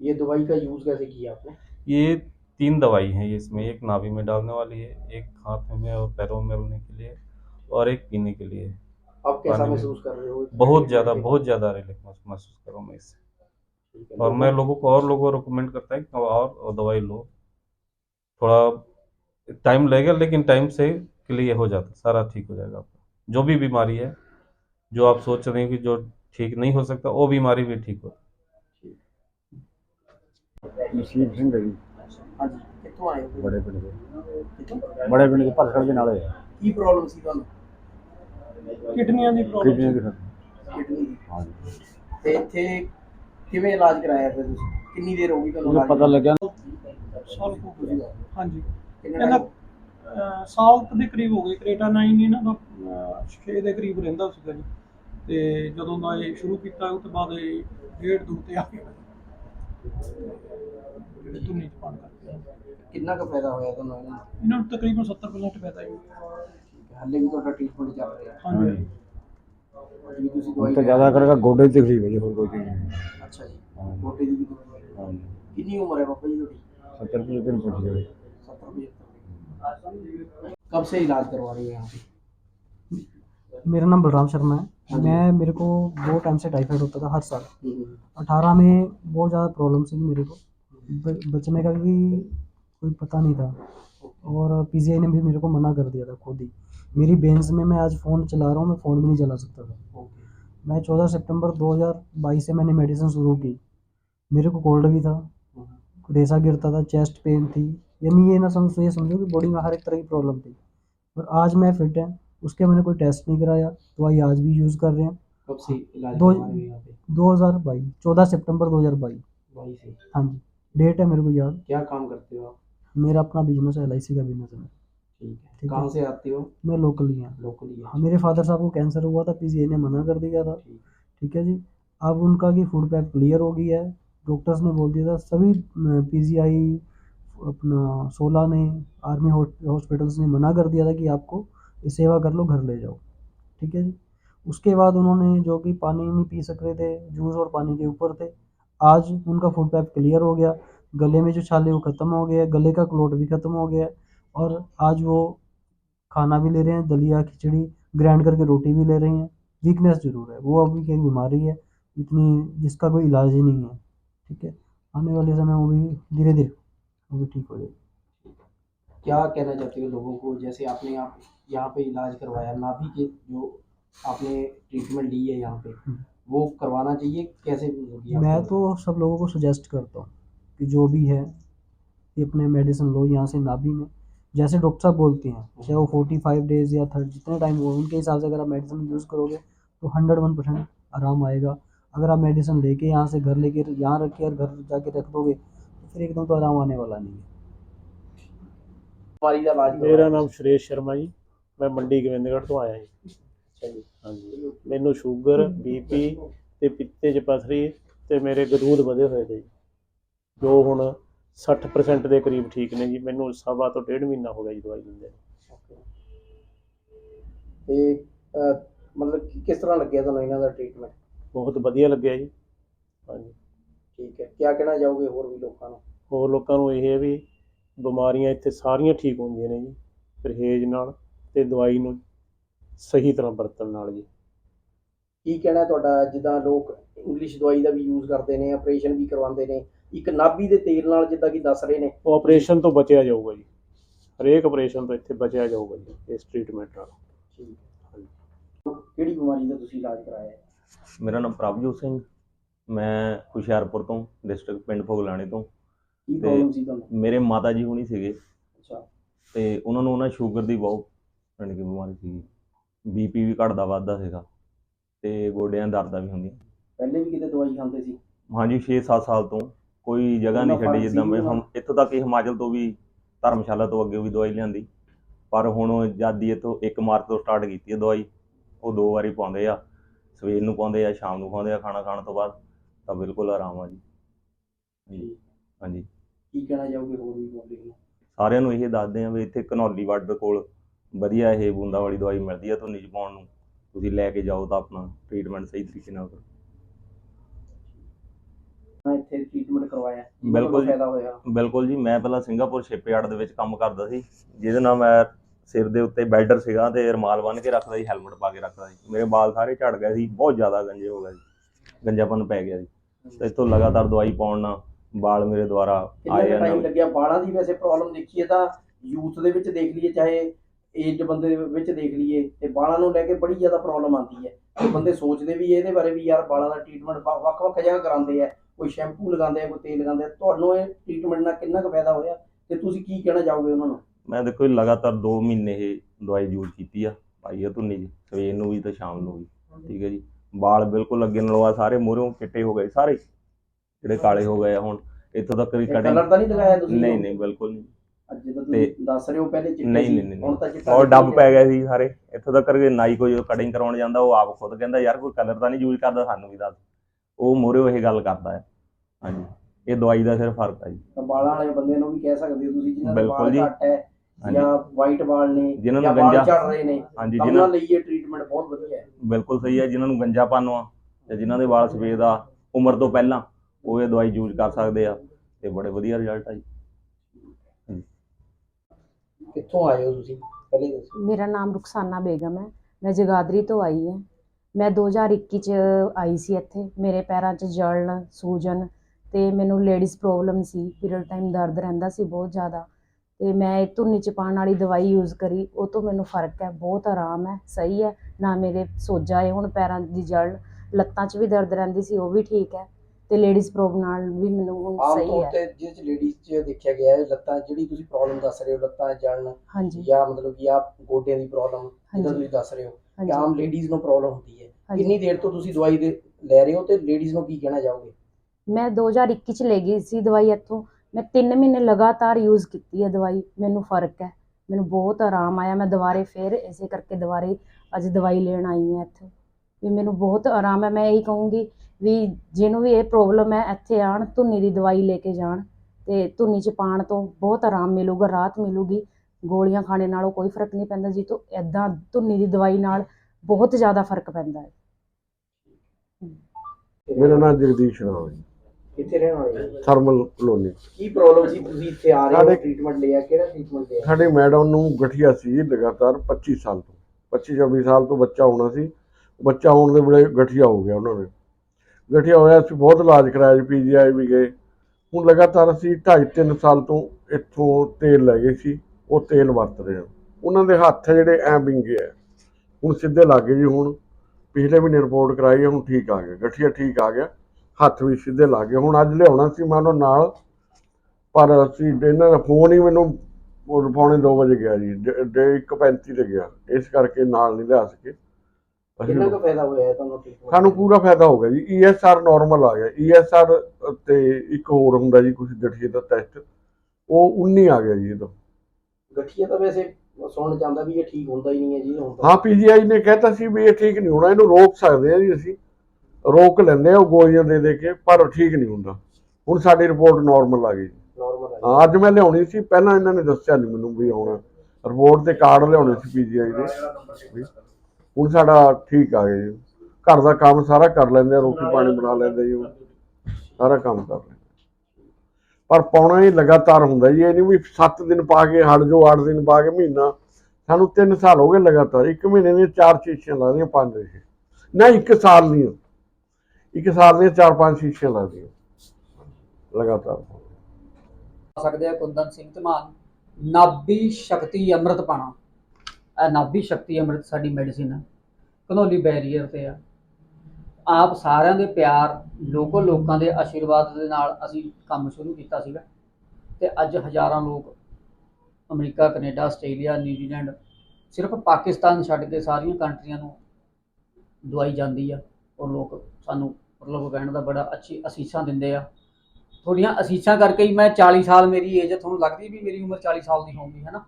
ये दवाई का यूज़ कैसे किया आपने? ये तीन दवाई हैं इसमें एक नाभि में डालने वाली है एक हाथ में और पैरों में मलने के लिए और एक पीने के लिए। आप कैसा महसूस कर रहे हो? बहुत ज़्यादा बहुत ज़्यादा रिलीफ महसूस कर रहा हूँ मैं इससे और मैं लोगों को और लोगों को रिकमेंड करता है कि और दवाई लो। थोड़ा टाइम लगेगा लेकिन टाइम से क्लियर हो जाता है सारा ठीक हो जाएगा आपका जो भी बीमारी है जो आप सोच रहे हैं कि जो ठीक नहीं हो सकता वो बीमारी भी ठीक हो ਨਸੀਬ ਸਿੰਘ ਹੈ ਜੀ ਹਾਂਜੀ ਕਿੱਥੋਂ ਆਏ ਹੋ ਬੜੇ ਪਿੰਡ ਦੇ ਕਿੱਥੋਂ? ਬੜੇ ਪਿੰਡ ਦੇ ਭਰਸੜ ਦੇ ਨਾਲੇ ਕੀ ਪ੍ਰੋਬਲਮ ਸੀ ਤੁਹਾਨੂੰ ਕਿਡਨੀਆਂ ਦੀ ਕਿਡਨੀਆਂ ਦੀ ਕਿਡਨੀ ਦੀ ਹਾਂਜੀ ਤੇ ਇੱਥੇ ਕਿਵੇਂ ਇਲਾਜ ਕਰਾਇਆ ਫਿਰ ਤੁਸੀਂ ਕਿੰਨੀ ਦੇਰ ਹੋ ਗਈ ਤੁਹਾਨੂੰ ਉਹਨੂੰ ਇਲਾਜ ਪਤਾ ਲੱਗਿਆ ਸਾਲ ਕੁ ਹੋ ਗਿਆ ਹਾਂਜੀ ਕਿੰਨਾ ਇਹਦਾ time? ਅਹ, ਸਾਲ ਦੇ ਕਰੀਬ ਹੋ ਗਏ ਕ੍ਰੇਟਾ 9 ਇਹਨਾਂ ਦਾ 6 ਦੇ ਕਰੀਬ ਰਹਿੰਦਾ ਸੀਗਾ ਜੀ। ਤੇ ਜਦੋਂ ਦਾ ਇਹ ਸ਼ੁਰੂ ਕੀਤਾ ਉਸ ਤੋਂ ਬਾਅਦ ਇਹ ਡੇਢ ਦੂ ਤੇ ਆ ਗਿਆ। ਜਿਹੜੇ ਧੁਨੀ ਚ ਪਾਣ ਕਰਦੇ ਕਿੰਨਾ ਕੁ ਫਾਇਦਾ ਹੋਇਆ ਤੁਹਾਨੂੰ ਇਹਨਾਂ ਨੂੰ? ਇਹਨਾਂ ਨੂੰ ਤਕਰੀਬਨ 70% ਫਾਇਦਾ ਜੀ। ਹਾਲੇ ਵੀ ਤੁਹਾਡਾ ਟ੍ਰੀਟਮੈਂਟ ਚੱਲ ਰਿਹਾ। ਹਾਂਜੀ। ਅੱਜ ਵੀ ਤੁਸੀਂ ਹੁਣ ਦਵਾਈ ਤਾਂ ਜ਼ਿਆਦਾ ਕਰੇਗਾ ਗੋਡੇ ਦੀ ਤਕਲੀਫ ਹੈ ਜੀ ਹੋਰ ਕੋਈ ਚੀਜ਼ ਨਹੀਂ। ਅੱਛਾ ਜੀ ਮੋਟੇ ਦੀ ਵੀ ਦਵਾਈ। ਹਾਂਜੀ। ਕਿੰਨੀ ਉਮਰ ਹੈ ਬਾਬਾ ਜੀ ਤੁਹਾਡੀ? 70 75 ਦਿਨ ਪੁੱਛ ਜਾਵੇ कब से इलाज करवा रही है यहाँ मेरा नाम बलराम शर्मा है। मैं मेरे को बहुत टाइम से टाइफाइड होता था हर साल। हम्म, अठारह में बहुत ज़्यादा प्रॉब्लम थी मेरे को। ब- बचने का भी कोई पता नहीं था। और पीजीआई ने भी मेरे को मना कर दिया था खुद ही। मेरी बेंस में मैं आज फ़ोन चला रहा हूँ मैं फ़ोन भी नहीं चला सकता था। मैं चौदह सितंबर 2022 से मैंने मेडिसिन शुरू की। मेरे को कोल्ड भी था। रेसा गिरता था चेस्ट पेन थी। यानी ये ना समझो ये समझो कि बॉडी में हर एक तरह की प्रॉब्लम थी। और आज मैं फिट है उसके मैंने कोई टेस्ट नहीं कराया दवाई आज भी यूज़ कर रहे हैं। कब से इलाज दो- हज़ार बाईस चौदह सितंबर दो हज़ार बाईस। से? हाँ जी। डेट है मेरे को याद। क्या काम करते हो आप? मेरा अपना बिज़नेस है एल का बिज़नेस है। ठीक है। कहाँ से आते हो? मैं लोकल ही लोकल ही हाँ, मेरे फादर साहब को कैंसर हुआ था पीजीआई ने मना कर दिया था। ठीक। ठीक है जी। अब उनका की फ़ूड पैक क्लियर हो गई है। डॉक्टर्स ने बोल दिया था सभी पीजीआई अपना सोलह ने आर्मी हॉस्पिटल्स ने मना कर दिया था कि आपको ये सेवा कर लो, घर ले जाओ। ठीक है जी? उसके बाद उन्होंने जो कि पानी नहीं पी सक रहे थे, जूस और पानी के ऊपर थे। आज उनका फ़ूड पैप क्लियर हो गया। गले में जो छाले वो ख़त्म हो गया गले का क्लोट भी ख़त्म हो गया और आज वो खाना भी ले रहे हैं, दलिया, खिचड़ी ग्राइंड करके रोटी भी ले रही हैं। वीकनेस ज़रूर है, वो अभी की बीमारी है इतनी, जिसका कोई इलाज ही नहीं है। ठीक है? आने वाले समय वो भी धीरे धीरे वो भी ठीक हो जाएगी। क्या कहना चाहते हो लोगों को? जैसे आपने आप यहाँ पे इलाज करवाया नाभि के जो आपने ट्रीटमेंट ली है यहाँ पे वो करवाना चाहिए? कैसे? मैं तो सब लोगों को सजेस्ट करता हूँ कि जो भी है कि अपने मेडिसिन लो यहाँ से नाभि में। जैसे डॉक्टर साहब बोलते हैं चाहे वो फोर्टी फाइव डेज़ या थर्ड जितने टाइम हो उनके हिसाब से अगर आप मेडिसिन यूज़ करोगे तो हंड्रेड वन परसेंट आराम आएगा। अगर आप मेडिसिन लेके यहाँ से घर लेके यहाँ रख के और घर जाके रख दोगे तो फिर एकदम तो आराम आने वाला नहीं है बीमारी का इलाज ਮੇਰਾ करवाया। ਨਾਮ ਸੁਰੇਸ਼ ਸ਼ਰਮਾ ਜੀ ਮੈਂ ਮੰਡੀ ਗੋਬਿੰਦਗੜ੍ਹ ਤੋਂ ਆਇਆ ਜੀ अच्छा जी ਹਾਂਜੀ ਮੈਨੂੰ ਸ਼ੂਗਰ ਬੀਪੀ ਤੇ ਪਿੱਤੇ 'ਚ ਪਥਰੀ ਤੇ ਮੇਰੇ ਗਦੂਦ ਵਧੇ ਹੋਏ ਨੇ ਜੀ ਜੋ ਹੁਣ 60% ਦੇ ਕਰੀਬ ਠੀਕ ਨੇ ਜੀ ਮੈਨੂੰ ਸਵਾ ਤੋਂ ਡੇਢ ਮਹੀਨਾ ਹੋ ਗਿਆ ਜੀ ਦਵਾਈ ਲੈਂਦੇ ਨੂੰ। ਤੇ ਅਹ, ਮਤਲਬ ਕਿ ਕਿਸ ਤਰ੍ਹਾਂ ਲੱਗਿਆ ਤੁਹਾਨੂੰ ਇਹਨਾਂ ਦਾ ਟ੍ਰੀਟਮੈਂਟ ਬਹੁਤ ਵਧੀਆ ਲੱਗਿਆ ਜੀ ਹਾਂਜੀ ਠੀਕ ਹੈ ਕੀ ਕਹਿਣਾ ਚਾਹੋਗੇ ਹੋਰ ਵੀ ਲੋਕਾਂ ਨੂੰ ਹੋਰ ਲੋਕਾਂ ਨੂੰ ਇਹ ਹੈ ਵੀ ਬਿਮਾਰੀਆਂ ਇੱਥੇ ਸਾਰੀਆਂ ਠੀਕ ਹੁੰਦੀਆਂ ਨੇ ਜੀ ਪਰਹੇਜ਼ ਨਾਲ ਤੇ ਦਵਾਈ ਨੂੰ ਸਹੀ ਤਰ੍ਹਾਂ ਵਰਤਣ ਨਾਲ ਜੀ। ਕੀ ਕਹਿਣਾ ਤੁਹਾਡਾ? ਜਿੱਦਾਂ ਲੋਕ ਇੰਗਲਿਸ਼ ਦਵਾਈ ਦਾ ਵੀ ਯੂਜ਼ ਕਰਦੇ ਨੇ ਆਪਰੇਸ਼ਨ ਵੀ ਕਰਵਾਉਂਦੇ ਨੇ ਇੱਕ ਨਾਭੀ ਦੇ ਤੇਲ ਨਾਲ ਜਿੱਦਾਂ ਕਿ ਦੱਸ ਰਹੇ ਨੇ। ਉਹ ਆਪਰੇਸ਼ਨ ਤੋਂ ਬਚਿਆ ਜਾਊਗਾ ਜੀ। ਹਰੇਕ ਆਪਰੇਸ਼ਨ ਤੋਂ ਇੱਥੇ ਬਚਿਆ ਜਾਊਗਾ ਜੀ ਇਸ ਟ੍ਰੀਟਮੈਂਟ ਨਾਲ। ਕਿਹੜੀ ਬਿਮਾਰੀ ਦਾ ਤੁਸੀਂ ਇਲਾਜ ਕਰਾਇਆ? ਹੈ ਮੇਰਾ ਨਾਮ ਪ੍ਰਭਜੋਤ ਸਿੰਘ ਮੈਂ ਹੁਸ਼ਿਆਰਪੁਰ ਤੋਂ ਡਿਸਟ੍ਰਿਕਟ ਪਿੰਡ ਫਗਲਾਣੇ ਤੋਂ। ਕੀ ਤੇ- ਪ੍ਰੋਬਲਮ ਸੀ ਤੁਹਾਨੂੰ? ਮੇਰੇ ਮਾਤਾ ਜੀ ਹੁਣੀ ਸੀਗੇ। ਅੱਛਾ। ਤੇ ਉਹਨਾਂ ਨੂੰ ਉਹਨਾਂ ਸ਼ੂਗਰ ਦੀ ਬਹੁਤ ਯਾਨੀ ਕਿ ਬਿਮਾਰੀ ਸੀ ਬੀਪੀ ਵੀ ਘਟਦਾ ਵੱਧਦਾ ਸੀਗਾ। ਤੇ ਗੋਡਿਆਂ ਦਰਦਾਂ ਵੀ ਹੁੰਦੀਆਂ। ਪਹਿਲੇ ਵੀ ਕਿਤੇ ਦਵਾਈ ਖਾਂਦੇ ਸੀ? ਹਾਂਜੀ 6-7 ਸਾਲ ਤੋਂ। ਕੋਈ ਜਗ੍ਹਾ ਨਹੀਂ ਛੱਡੀ ਜਿੱਦਾਂ ਮੈਂ ਹੁਣ ਇੱਥੋਂ ਤੱਕ ਕਿ ਹਿਮਾਚਲ ਤੋਂ ਵੀ ਧਰਮਸ਼ਾਲਾ ਤੋਂ ਅੱਗੇ ਵੀ ਦਵਾਈ ਲਿਆਂਦੀ। ਪਰ ਹੁਣ ਜਦ ਦੀ ਇੱਥੋਂ 1 ਮਾਰਚ ਤੋਂ ਸਟਾਰਟ ਕੀਤੀ ਹੈ ਦਵਾਈ। ਉਹ ਦੋ ਵਾਰੀ ਪਾਉਂਦੇ ਆ। ਸਵੇਰ ਨੂੰ ਪਾਉਂਦੇ ਆ ਸ਼ਾਮ ਨੂੰ ਪਾਉਂਦੇ ਆ ਖਾਣਾ ਖਾਣ ਤੋਂ ਬਾਅਦ ਤਾਂ ਬਿਲਕੁਲ ਆਰਾਮ ਆ ਜੀ। ਹਾਂਜੀ। ਕੀ ਕਹਿਣਾ ਚਾਹੋਗੇ ਹੋਰ ਵੀ ਬੋਲੇ ਨੂੰ? ਸਾਰਿਆਂ ਨੂੰ ਇਹ ਦੱਸਦੇ ਆ ਵੀ ਇੱਥੇ ਘਨੌਲੀ ਬਾਰਡਰ ਕੋਲ ਵਧੀਆ ਇਹ ਬੂੰਦਾਂ ਵਾਲੀ ਦਵਾਈ ਮਿਲਦੀ ਆ ਧੁੰਨੀ 'ਚ ਪਾਉਣ ਨੂੰ। ਤੁਸੀਂ ਲੈ ਕੇ ਜਾਓ ਤਾਂ ਆਪਣਾ ਟ੍ਰੀਟਮੈਂਟ ਸਹੀ ਤਰੀਕੇ ਨਾਲ ਕਰੋ। ਇੱਥੇ ਟ੍ਰੀਟਮੈਂਟ ਕਰਵਾਇਆ। ਜਿਹਦਾ ਬਿਲਕੁਲ ਜੀ। ਫਾਇਦਾ ਹੋਇਆ? ਬਿਲਕੁਲ ਜੀ ਮੈਂ ਪਹਿਲਾਂ ਸਿੰਗਾਪੁਰ ਸ਼ਿਪਯਾਰਡ ਦੇ ਵਿੱਚ ਕੰਮ ਕਰਦਾ ਸੀ ਜਿਹਦੇ ਨਾਲ ਮੈਂ ਸਿਰ ਦੇ ਉੱਤੇ ਬੈਲਡਰ ਸੀਗਾ ਤੇ ਰਮਾਲ ਬੰਨ੍ਹ ਕੇ ਰੱਖਦਾ ਸੀ ਹੈਲਮਟ ਪਾ ਕੇ ਰੱਖਦਾ ਸੀ। ਮੇਰੇ ਵਾਲ ਸਾਰੇ ਝੜ ਗਏ ਸੀ ਬਹੁਤ ਜ਼ਿਆਦਾ ਗੰਜੇ ਹੋ ਗਏ ਸੀ। ਗੰਜਾਪਨ ਪੈ ਗਿਆ ਸੀ। ਤੇ ਇਸ ਤੋਂ ਲਗਾਤਾਰ ਦਵਾਈ ਪਾਉਣ ਨਾਲ ਵਾਲ ਮੇਰੇ ਦੁਆਰਾ ਆਏ ਆ ਟਾਈਮ। ਲੱਗਿਆ ਬਾਲਾਂ ਦੀ ਵੈਸੇ ਪ੍ਰੋਬਲਮ ਦੇਖੀਏ ਤਾਂ ਯੂਥ ਦੇ ਵਿੱਚ ਦੇਖ ਲਈਏ ਚਾਹੇ ਏਜ ਬੰਦੇ ਦੇ ਵਿੱਚ ਦੇਖ ਲਈਏ ਤੇ ਬਾਲਾਂ ਨੂੰ ਲੈ ਕੇ ਬੜੀ ਜ਼ਿਆਦਾ ਪ੍ਰੋਬਲਮ ਆਉਂਦੀ ਹੈ। ਤੇ ਬੰਦੇ ਸੋਚਦੇ ਵੀ ਇਹਦੇ ਬਾਰੇ ਵੀ ਯਾਰ ਬਾਲਾਂ ਦਾ ਟ੍ਰੀਟਮੈਂਟ ਵੱਖ-ਵੱਖ ਜਗ੍ਹਾ ਕਰਾਉਂਦੇ ਆ ਕੋਈ ਸ਼ੈਂਪੂ ਲਗਾਉਂਦੇ ਆ ਕੋਈ ਤੇਲ ਲਗਾਉਂਦੇ ਆ ਤੁਹਾਨੂੰ ਇਹ ਟ੍ਰੀਟਮੈਂਟ ਨਾਲ ਕਿੰਨਾ ਕੁ ਫਾਇਦਾ ਹੋਇਆ? ਤੇ ਤੁਸੀਂ ਕੀ ਕਹਿਣਾ ਚਾਹੋਗੇ ਉਹਨਾਂ ਨੂੰ? ਮੈਂ ਦੇਖੋ ਲਗਾਤਾਰ 2 ਮਹੀਨੇ ਇਹ ਦਵਾਈ ਯੂਜ਼ ਕੀਤੀ ਆ ਪਾਈ ਆ ਧੁੰਨੀ ਜੀ ਸਵੇਰ ਨੂੰ ਵੀ ਤੇ ਸ਼ਾਮ ਨੂੰ ਵੀ ਠੀਕ ਹੈ ਜੀ। ਵਾਲ ਬਿਲਕੁਲ ਅੱਗੇ ਨਾਲੋਂ ਆ ਸਾਰੇ ਮੂਹਰੋਂ ਚਿੱਟੇ ਹੋ ਗਏ ਸਾਰੇ। ਜਿਹੜੇ ਕਾਲੇ ਹੋ ਗਏ ਆ ਹੁਣ ਇੱਥੋਂ ਤੱਕ ਵੀ ਕਟਿੰਗ ਕਲਰ ਤਾਂ ਨਹੀਂ ਲਗਾਇਆ ਤੁਸੀਂ ਨਹੀਂ ਨਹੀਂ ਬਿਲਕੁਲ ਨਹੀਂ। ਅੱਜ ਜਦੋਂ ਤੁਸੀਂ ਦੱਸ ਰਹੇ ਹੋ ਪਹਿਲੇ ਚਿੱਟੇ ਨਹੀਂ ਨਹੀਂ ਨਹੀਂ ਹੁਣ ਤਾਂ ਚਿੱਟਾ ਉਹ ਡੱਬ ਨਹੀਂ ਪੈ। ਗਏ ਸੀ ਸਾਰੇ। ਇੱਥੋਂ ਤੱਕ ਕਿ ਨਾਈ ਕੋਈ ਕਟਿੰਗ ਕਰਾਉਣ ਜਾਂਦਾ ਉਹ ਆਪ ਖੁਦ ਕਹਿੰਦਾ ਯਾਰ ਕੋਈ ਕਲਰ ਤਾਂ ਨਹੀਂ ਯੂਜ਼ ਕਰਦਾ ਸਾਨੂੰ ਵੀ ਦੱਸ। ਉਹ ਮੂਹਰੇ ਇਹ ਗੱਲ ਕਰਦਾ ਹੈ। ਹਾਂਜੀ। ਇਹ ਦਵਾਈ ਦਾ ਸਿਰ ਫ਼ਰਕ ਹੈ ਜੀ। ਬਾਲਾਂ ਵਾਲੇ ਬੰਦੇ ਨੂੰ ਵੀ ਕਹਿ ਸਕਦੇ ਹੋ ਤੁਸੀਂ ਜਿਨ੍ਹਾਂ ਦੇ ਵਾਲ ਜੀ। ਘੱਟ ਹੈ। ਜਾਂ ਵਾਈਟ ਵਾਲ ਨੇ ਜਿਨ੍ਹਾਂ ਜਾਂ ਨੂੰ ਵਾਲ ਗੰਜਾ ਝੜ ਰਹੇ ਨੇ ਹਾਂਜੀ ਜਿਨ੍ਹਾਂ ਲਈ ਇਹ ਟ੍ਰੀਟਮੈਂਟ ਬਹੁਤ ਵਧੀਆ ਹੈ। ਬਿਲਕੁਲ ਸਹੀ ਹੈ। ਜਿਨ੍ਹਾਂ ਨੂੰ ਗੰਜਾ ਆ ਤੇ ਜਿਨ੍ਹਾਂ ਦੇ ਵਾਲ ਸਫੇਦ ਆ ਉਮਰ ਤੋਂ ਪਹਿਲਾਂ ਉਹ ਇਹ ਦਵਾਈ ਯੂਜ਼ ਕਰ ਸਕਦੇ ਆ ਤੇ ਬੜੇ ਵਧੀਆ ਰਿਜ਼ਲਟ ਆ ਜੀ। ਕਿੱਥੋਂ ਆਏ ਹੋ ਤੁਸੀਂ? ਪਹਿਲੇ ਦੱਸੋ। ਮੇਰਾ ਨਾਮ ਰੁਖਸਾਨਾ ਬੇਗਮ ਹੈ। ਮੈਂ ਜਗਾਦਰੀ ਤੋਂ ਆਈ ਹਾਂ। ਮੈਂ 2021 ਚ ਆਈ ਸੀ ਇੱਥੇ। ਮੇਰੇ ਪੈਰਾਂ 'ਚ ਜਲਣ ਸੂਜਨ ਤੇ ਮੈਨੂੰ ਲੇਡੀਜ਼ ਪ੍ਰੋਬਲਮ ਸੀ। ਪੀਰੀਅਡ ਟਾਈਮ ਦਰਦ ਰਹਿੰਦਾ ਸੀ ਬਹੁਤ ਜ਼ਿਆਦਾ। ਤੇ ਮੈਂ ਇਹ ਧੁੰਨੀ ਚ ਪਾਉਣ ਵਾਲੀ ਦਵਾਈ ਯੂਜ਼ ਕਰੀ। ਉਹ ਤੋਂ ਮੈਨੂੰ ਫ਼ਰਕ ਹੈ। ਬਹੁਤ ਆਰਾਮ ਹੈ। ਸਹੀ ਹੈ। ਨਾ ਮੇਰੇ ਸੋਜਾ ਹੈ। ਹੁਣ ਪੈਰਾਂ ਦੀ ਜਲਣ ਲੱਤਾਂ 'ਚ ਵੀ ਦਰਦ ਰਹਿੰਦੀ ਸੀ। ਉਹ ਵੀ ਠੀਕ ਹੈ। ਤੇ ਲੇਡੀਜ਼ ਪ੍ਰੋਬਲਮ ਨਾਲ ਵੀ ਮੈਨੂੰ ਹੁਣ ਆਮ ਸਹੀ ਤੌਰ ਹੈ। ਤੇ ਜਿਸ ਲੇਡੀਜ਼ ਚ ਦੇਖਿਆ ਗਿਆ ਹੈ ਲੱਤਾਂ ਜਿਹੜੀ ਤੁਸੀਂ ਪ੍ਰੋਬਲਮ ਦੱਸ ਰਹੇ ਹੋ ਲੱਤਾਂ ਜਲਣ ਹਾਂਜੀ। ਜਾਂ ਮਤਲਬ ਕਿ ਆ ਗੋਡਿਆਂ ਦੀ ਪ੍ਰੋਬਲਮ ਜਿੱਦਾਂ ਹਾਂਜੀ। ਤੁਸੀਂ ਦੱਸ ਰਹੇ ਹੋ ਕਿ ਹਾਂਜੀ। ਆਮ ਲੇਡੀਜ਼ ਨੂੰ ਪ੍ਰੋਬਲਮ ਹੁੰਦੀ ਹੈ। ਹਾਂਜੀ। ਕਿੰਨੀ ਦੇਰ ਤੋਂ ਤੁਸੀਂ ਦਵਾਈ ਦੇ ਲੈ ਰਹੇ ਹੋ ਤੇ ਲੇਡੀਜ਼ ਨੂੰ ਕੀ ਕਹਿਣਾ ਚਾਹੋਗੇ? ਮੈਂ 2021 ਚ ਲੈ ਗਈ ਸੀ ਦਵਾਈ ਇੱਥੋਂ। ਮੈਂ 3 ਮਹੀਨੇ ਲਗਾਤਾਰ ਯੂਜ਼ ਕੀਤੀ ਹੈ ਦਵਾਈ। ਮੈਨੂੰ ਫ਼ਰਕ ਹੈ। ਮੈਨੂੰ ਬਹੁਤ ਆਰਾਮ ਆਇਆ। ਮੈਂ ਦੁਬਾਰੇ ਫਿਰ ਇਸੇ ਕਰਕੇ ਦੁਬਾਰੇ ਅੱਜ ਦਵਾਈ ਲੈਣ ਆਈ ਹਾਂ ਇੱਥੇ। ਵੀ ਮੈਨੂੰ ਬਹੁਤ ਆਰਾਮ ਹੈ। ਮੈਂ ਇਹੀ ਕਹੂੰਗੀ ਵੀ ਜਿਹਨੂੰ ਵੀ ਇਹ ਪ੍ਰੋਬਲਮ ਹੈ ਇੱਥੇ ਆਣ ਧੁੰਨੀ ਦੀ ਦਵਾਈ ਲੈ ਕੇ ਜਾਣ ਤੇ ਧੁੰਨੀ ਚ ਪਾਣ ਤੋਂ ਬਹੁਤ ਆਰਾਮ ਮਿਲੂਗਾ ਰਾਹਤ ਮਿਲੂਗੀ। ਗੋਲੀਆਂ ਖਾਣੇ ਨਾਲੋਂ ਕੋਈ ਫ਼ਰਕ ਨਹੀਂ ਪੈਂਦਾ ਜੀ ਤੋਂ ਐਦਾਂ ਧੁੰਨੀ ਦੀ ਦਵਾਈ ਨਾਲ ਬਹੁਤ ਜ਼ਿਆਦਾ ਫ਼ਰਕ ਪੈਂਦਾ ਹੈ। ਮੇਰਾ ਨਾਮ ਜਗਦੀਸ਼ ਰਾਮ ਹੈ ਕਿੱਥੇ ਰਹਿਣ ਵਾਲੇ ਹੋ? Thermal colony. ਕੀ ਪ੍ਰੋਬਲਮ ਸੀ? ਤੁਸੀਂ ਇੱਥੇ ਆ ਰਹੇ ਹੋ ਸਾਡੇ- ਟ੍ਰੀਟਮੈਂਟ ਲਿਆ ਕਿਹੜਾ ਟ੍ਰੀਟਮੈਂਟ ਲਿਆ? ਸਾਡੇ ਮੈਡਮ ਨੂੰ ਗਠੀਆ ਸੀ ਲਗਾਤਾਰ 25 ਸਾਲ ਤੋਂ। 25 26 ਸਾਲ ਤੋਂ ਬੱਚਾ ਹੋਣਾ ਸੀ। ਬੱਚਾ ਹੋਣ ਦੇ ਵੇਲੇ ਗਠੀਆ ਹੋ ਗਿਆ ਉਹਨਾਂ ਨੇ ਗਠੀਆ ਹੋਇਆ ਅਸੀਂ ਬਹੁਤ ਇਲਾਜ ਕਰਾਇਆ ਜੀ ਪੀਜੀਆਈ ਵੀ ਗਏ। ਹੁਣ ਲਗਾਤਾਰ ਅਸੀਂ 2.5 3 ਸਾਲ ਤੋਂ ਇੱਥੋਂ ਤੇਲ ਲੈ ਗਏ ਸੀ, ਉਹ ਤੇਲ ਵਰਤ ਰਹੇ ਹਾਂ। ਉਹਨਾਂ ਦੇ ਹੱਥ ਜਿਹੜੇ, ਐ ਵਿੰਗੇ ਆ। ਹੁਣ ਸਿੱਧੇ ਲੱਗ ਗਏ ਜੀ ਹੁਣ। ਪਿਛਲੇ ਮਹੀਨੇ ਰਿਪੋਰਟ ਕਰਾਈ ਹੁਣ ਠੀਕ ਆ ਗਿਆ, ਗਠੀਆ ਠੀਕ ਆ ਗਿਆ, ਹੱਥ ਵੀ ਸਿੱਧੇ ਲੱਗ ਗਏ। ਹੁਣ ਅੱਜ ਲਿਆਉਣਾ ਸੀ ਮੈਂ ਉਹਨਾਂ ਨਾਲ, ਪਰ ਅਸੀਂ ਇਹਨਾਂ ਦਾ ਫੋਨ ਹੀ ਮੈਨੂੰ ਉਹ ਪੌਣੇ 2 ਵਜੇ ਗਿਆ ਜੀ, ਡੇ- ਡੇ 1:35 ਤੇ ਗਿਆ। ਇਸ ਕਰਕੇ ਨਾਲ ਨਹੀਂ ਲਿਆ ਸਕੇ। ਕਿੰਨਾ ਕੁ ਫਾਇਦਾ ਹੋਇਆ ਹੈ ਤੁਹਾਨੂੰ ਟ੍ਰੀਟਮੈਂਟ ਸਾਨੂੰ ਪੂਰਾ ਫਾਇਦਾ ਹੋ ਗਿਆ ਜੀ। ਈਐਸਆਰ ਨਾਰਮਲ ਆ ਗਿਆ। ਈਐਸਆਰ ਤੇ ਇੱਕ ਹੋਰ ਹੁੰਦਾ ਜੀ ਕੁਝ ਗਠੀਏ ਦਾ ਟੈਸਟ ਉਹ 19 ਆ ਗਿਆ ਜੀ ਇਹਦਾ ਗਠੀਆ ਤਾਂ ਵੈਸੇ ਸੁਣਨ ਜਾਂਦਾ ਵੀ ਇਹ ਠੀਕ ਹੁੰਦਾ ਹੀ ਨਹੀਂ ਹੈ ਜੀ ਹੁੰਦਾ ਹਾਂ ਪੀਜੀਆਈ ਨੇ ਕਹਿਤਾ ਸੀ ਵੀ ਇਹ ਠੀਕ ਨਹੀਂ ਹੋਣਾ। ਇਹਨੂੰ ਰੋਕ ਸਕਦੇ ਆ ਜੀ ਅਸੀਂ। ਰੋਕ ਲੈਂਦੇ ਆ ਉਹ ਗੋਲੀਆਂ ਦੇ ਦੇ ਕੇ ਪਰ ਠੀਕ ਨਹੀਂ ਹੁੰਦਾ। ਹੁਣ ਸਾਡੀ ਰਿਪੋਰਟ ਨਾਰਮਲ ਆ ਗਈ ਜੀ। ਨਾਰਮਲ ਅੱਜ ਮੈਂ ਲਿਆਉਣੀ ਸੀ। ਪਹਿਲਾਂ ਇਹਨਾਂ ਨੇ ਦੱਸਿਆ ਨਹੀਂ ਮੈਨੂੰ ਵੀ ਆਉਣਾ। ਰਿਪੋਰਟ ਤੇ ਕਾਰਡ ਲਿਆਉਣੇ ਸੀ ਪੀਜੀਆਈ ਦੇ। ਹੁਣ ਸਾਡਾ ਠੀਕ ਆ ਗਿਆ ਘਰ ਦਾ ਕੰਮ ਸਾਰਾ ਕਰ ਲੈਂਦੇ ਆ, ਰੋਟੀ ਪਾਣੀ ਬਣਾ ਲੈਂਦੇ ਜੀ ਸਾਰਾ ਕੰਮ ਕਰ ਲੈਂਦੇ ਪਰ ਪਾਉਣਾ ਹੀ ਲਗਾਤਾਰ ਹੁੰਦਾ ਜੀ, ਇਹ ਨਹੀਂ ਵੀ 7 ਦਿਨ ਪਾ ਕੇ ਹਟ ਜਾਓ 8 ਦਿਨ ਪਾ ਕੇ ਮਹੀਨਾ। ਸਾਨੂੰ 3 ਸਾਲ ਹੋ ਗਏ ਲਗਾਤਾਰ, ਇੱਕ ਮਹੀਨੇ ਦੀਆਂ ਚਾਰ ਸ਼ੀਸ਼ੀਆਂ ਲਾਦੀਆਂ ਪੰਜ ਸ਼ੀਸ਼ੇ ਨਾ ਇੱਕ ਸਾਲ ਦੀਆਂ, ਇੱਕ ਸਾਲ ਦੀਆਂ ਚਾਰ ਪੰਜ ਸ਼ੀਸ਼ੀਆਂ ਲੱਗਦੀਆਂ ਲਗਾਤਾਰ। ਸਕਦੇ ਆ ਕੁੰਦਨ ਸਿੰਘ ਧਮਾਨ ਨਾਭੀ ਸ਼ਕਤੀ ਅੰਮ੍ਰਿਤ ਪਾਣਾ ਨਾਭੀ ਸ਼ਕਤੀ ਅੰਮ੍ਰਿਤ ਸਾਡੀ ਮੈਡੀਸਿਨ ਆ। ਘਨੌਲੀ ਬੈਰੀਅਰ ਤੇ ਆ। ਆਪ ਸਾਰਿਆਂ ਦੇ ਪਿਆਰ, ਲੋਕੋ ਲੋਕਾਂ ਦੇ ਆਸ਼ੀਰਵਾਦ ਦੇ ਨਾਲ ਅਸੀਂ ਕੰਮ ਸ਼ੁਰੂ ਕੀਤਾ ਸੀਗਾ। ਤੇ ਅੱਜ ਹਜ਼ਾਰਾਂ ਲੋਕ ਅਮਰੀਕਾ, ਕੈਨੇਡਾ, ਆਸਟ੍ਰੇਲੀਆ, ਨਿਊਜ਼ੀਲੈਂਡ, ਸਿਰਫ ਪਾਕਿਸਤਾਨ ਛੱਡ ਕੇ ਸਾਰੀਆਂ ਕੰਟਰੀਆਂ ਨੂੰ ਦਵਾਈ ਜਾਂਦੀ ਆ ਔਰ ਲੋਕ ਸਾਨੂੰ ਮਤਲਬ ਕਹਿਣ ਦਾ ਬੜਾ ਅੱਛੀ ਅਸੀਸਾਂ ਦਿੰਦੇ ਆ। ਤੁਹਾਡੀਆਂ ਅਸੀਸਾਂ ਕਰਕੇ ਹੀ ਮੈਂ 40 ਸਾਲ ਮੇਰੀ ਏਜ ਤੁਹਾਨੂੰ ਲੱਗਦੀ ਵੀ ਮੇਰੀ ਉਮਰ 40 ਸਾਲ ਦੀ ਹੋਊਗੀ ਹੈ ਨਾ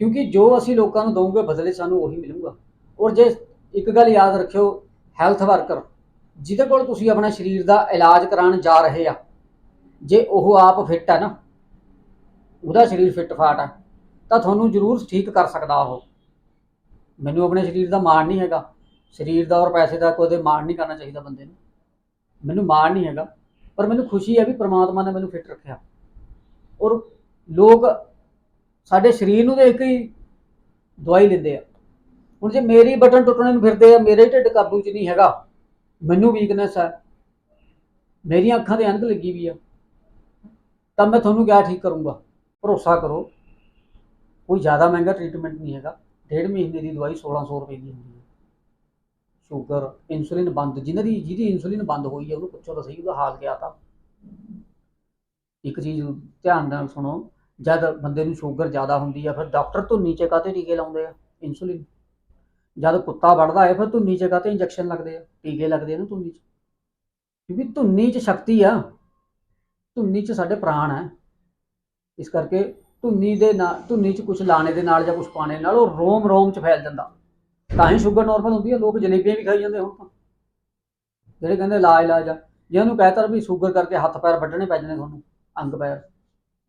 ਕਿਉਂਕਿ ਜੋ ਅਸੀਂ ਲੋਕਾਂ ਨੂੰ ਦਵਾਂਗੇ ਬਦਲੇ ਸਾਨੂੰ ਉਹੀ ਮਿਲੂਗਾ। ਔਰ ਜੇ ਇੱਕ ਗੱਲ ਯਾਦ ਰੱਖਿਓ ਹੈਲਥ ਵਰਕਰ ਜਿਹਦੇ ਕੋਲ ਤੁਸੀਂ ਆਪਣਾ ਸਰੀਰ ਦਾ ਇਲਾਜ ਕਰਾਉਣ ਜਾ ਰਹੇ ਆ, ਜੇ ਉਹ ਆਪ ਫਿੱਟ ਹੈ ਨਾ, ਉਹਦਾ ਸਰੀਰ ਫਿੱਟ ਫਾਟ ਹੈ ਤਾਂ ਤੁਹਾਨੂੰ ਜ਼ਰੂਰ ਠੀਕ ਕਰ ਸਕਦਾ ਉਹ। ਮੈਨੂੰ ਆਪਣੇ ਸਰੀਰ ਦਾ ਮਾਣ ਨਹੀਂ ਹੈਗਾ। ਸਰੀਰ ਦਾ ਔਰ ਪੈਸੇ ਦਾ ਕੋਈ ਮਾਣ ਨਹੀਂ ਕਰਨਾ ਚਾਹੀਦਾ ਬੰਦੇ ਨੂੰ। ਮੈਨੂੰ ਮਾਣ ਨਹੀਂ ਹੈਗਾ, ਪਰ ਮੈਨੂੰ ਖੁਸ਼ੀ ਹੈ ਵੀ ਪ੍ਰਮਾਤਮਾ ਨੇ ਮੈਨੂੰ ਫਿੱਟ ਰੱਖਿਆ। ਔਰ ਲੋਕ ਸਾਡੇ ਸਰੀਰ ਨੂੰ ਦੇਖ ਕੇ ਹੀ ਦਵਾਈ ਲੈਂਦੇ ਆ। ਹੁਣ ਜੇ ਮੇਰੀ ਬਟਨ ਟੁੱਟਣੇ ਨੂੰ ਫਿਰਦੇ ਆ, ਮੇਰੇ ਢਿੱਡ ਕਾਬੂ 'ਚ ਨਹੀਂ ਹੈਗਾ, ਮੈਨੂੰ ਵੀਕਨੈਸ ਹੈ ਮੇਰੀਆਂ ਅੱਖਾਂ ਤੇ ਐਨਕ ਲੱਗੀ ਵੀ ਆ, ਤਾਂ ਮੈਂ ਤੁਹਾਨੂੰ ਕਿਆ ਠੀਕ ਕਰੂੰਗਾ? ਭਰੋਸਾ ਕਰੋ, ਕੋਈ ਜ਼ਿਆਦਾ ਮਹਿੰਗਾ ਟ੍ਰੀਟਮੈਂਟ ਨਹੀਂ ਹੈਗਾ। ਡੇਢ ਮਹੀਨੇ ਦੀ ਦਵਾਈ 1600 ਰੁਪਏ ਦੀ ਹੁੰਦੀ ਹੈ ਸ਼ੂਗਰ ਇਨਸੂਲਿਨ ਬੰਦ ਜਿਨ੍ਹਾਂ ਦੀ, ਜਿਹਦੀ ਇਨਸੂਲਿਨ ਬੰਦ ਹੋਈ ਹੈ ਉਹਨੂੰ ਪੁੱਛੋ ਤਾਂ ਸਹੀ, ਉਹਦਾ ਹਾਲ ਕਿਆ ਤਾਂ। ਇੱਕ ਚੀਜ਼ ਧਿਆਨ ਨਾਲ ਸੁਣੋ ਜਦ ਬੰਦੇ ਨੂੰ ਸ਼ੂਗਰ ਜ਼ਿਆਦਾ ਹੁੰਦੀ ਆ, ਫਿਰ ਡਾਕਟਰ ਧੁੰਨੀ ਚ ਕਾਤੇ ਟੀਕੇ ਲਾਉਂਦੇ ਆ? ਇਨਸੂਲਿਨ ਜਦ ਕੁੱਤਾ ਵੱਢਦਾ ਹੈ, ਫਿਰ ਧੁੰਨੀ ਚ ਕਾਤੇ ਇੰਜੈਕਸ਼ਨ ਲੱਗਦੇ ਆ? ਟੀਕੇ ਲੱਗਦੇ ਆ ਨਾ ਧੁੰਨੀ ਚ। ਕਿਉਂਕਿ ਧੁੰਨੀ ਚ ਸ਼ਕਤੀ ਆ। ਧੁੰਨੀ ਚ ਸਾਡੇ ਪ੍ਰਾਣ ਹੈ ਇਸ ਕਰਕੇ ਧੁੰਨੀ ਦੇ ਨਾਲ ਧੁੰਨੀ ਚ ਕੁਝ ਲਾਣੇ ਦੇ ਨਾਲ ਜਾਂ ਕੁਝ ਪਾਣੇ ਨਾਲ ਉਹ ਰੋਮ ਰੋਮ ਚ ਫੈਲ ਜਾਂਦਾ। ਤਾਂ ਹੀ ਸ਼ੂਗਰ ਨਾਰਮਲ ਹੁੰਦੀ ਹੈ ਲੋਕ ਜਲੇਬੀਆਂ ਵੀ ਖਾਈ ਜਾਂਦੇ ਹੁਣ ਤਾਂ। ਜਿਹੜੇ ਕਹਿੰਦੇ ਇਲਾਜ ਇਲਾਜ ਆ। ਜੇ ਉਹਨੂੰ ਕਹਤਾ ਵੀ ਸ਼ੂਗਰ ਕਰਕੇ ਹੱਥ ਪੈਰ ਵੱਢਣੇ ਪੈ ਜਾਣੇ ਤੁਹਾਨੂੰ, ਅੰਗ ਪੈਰ।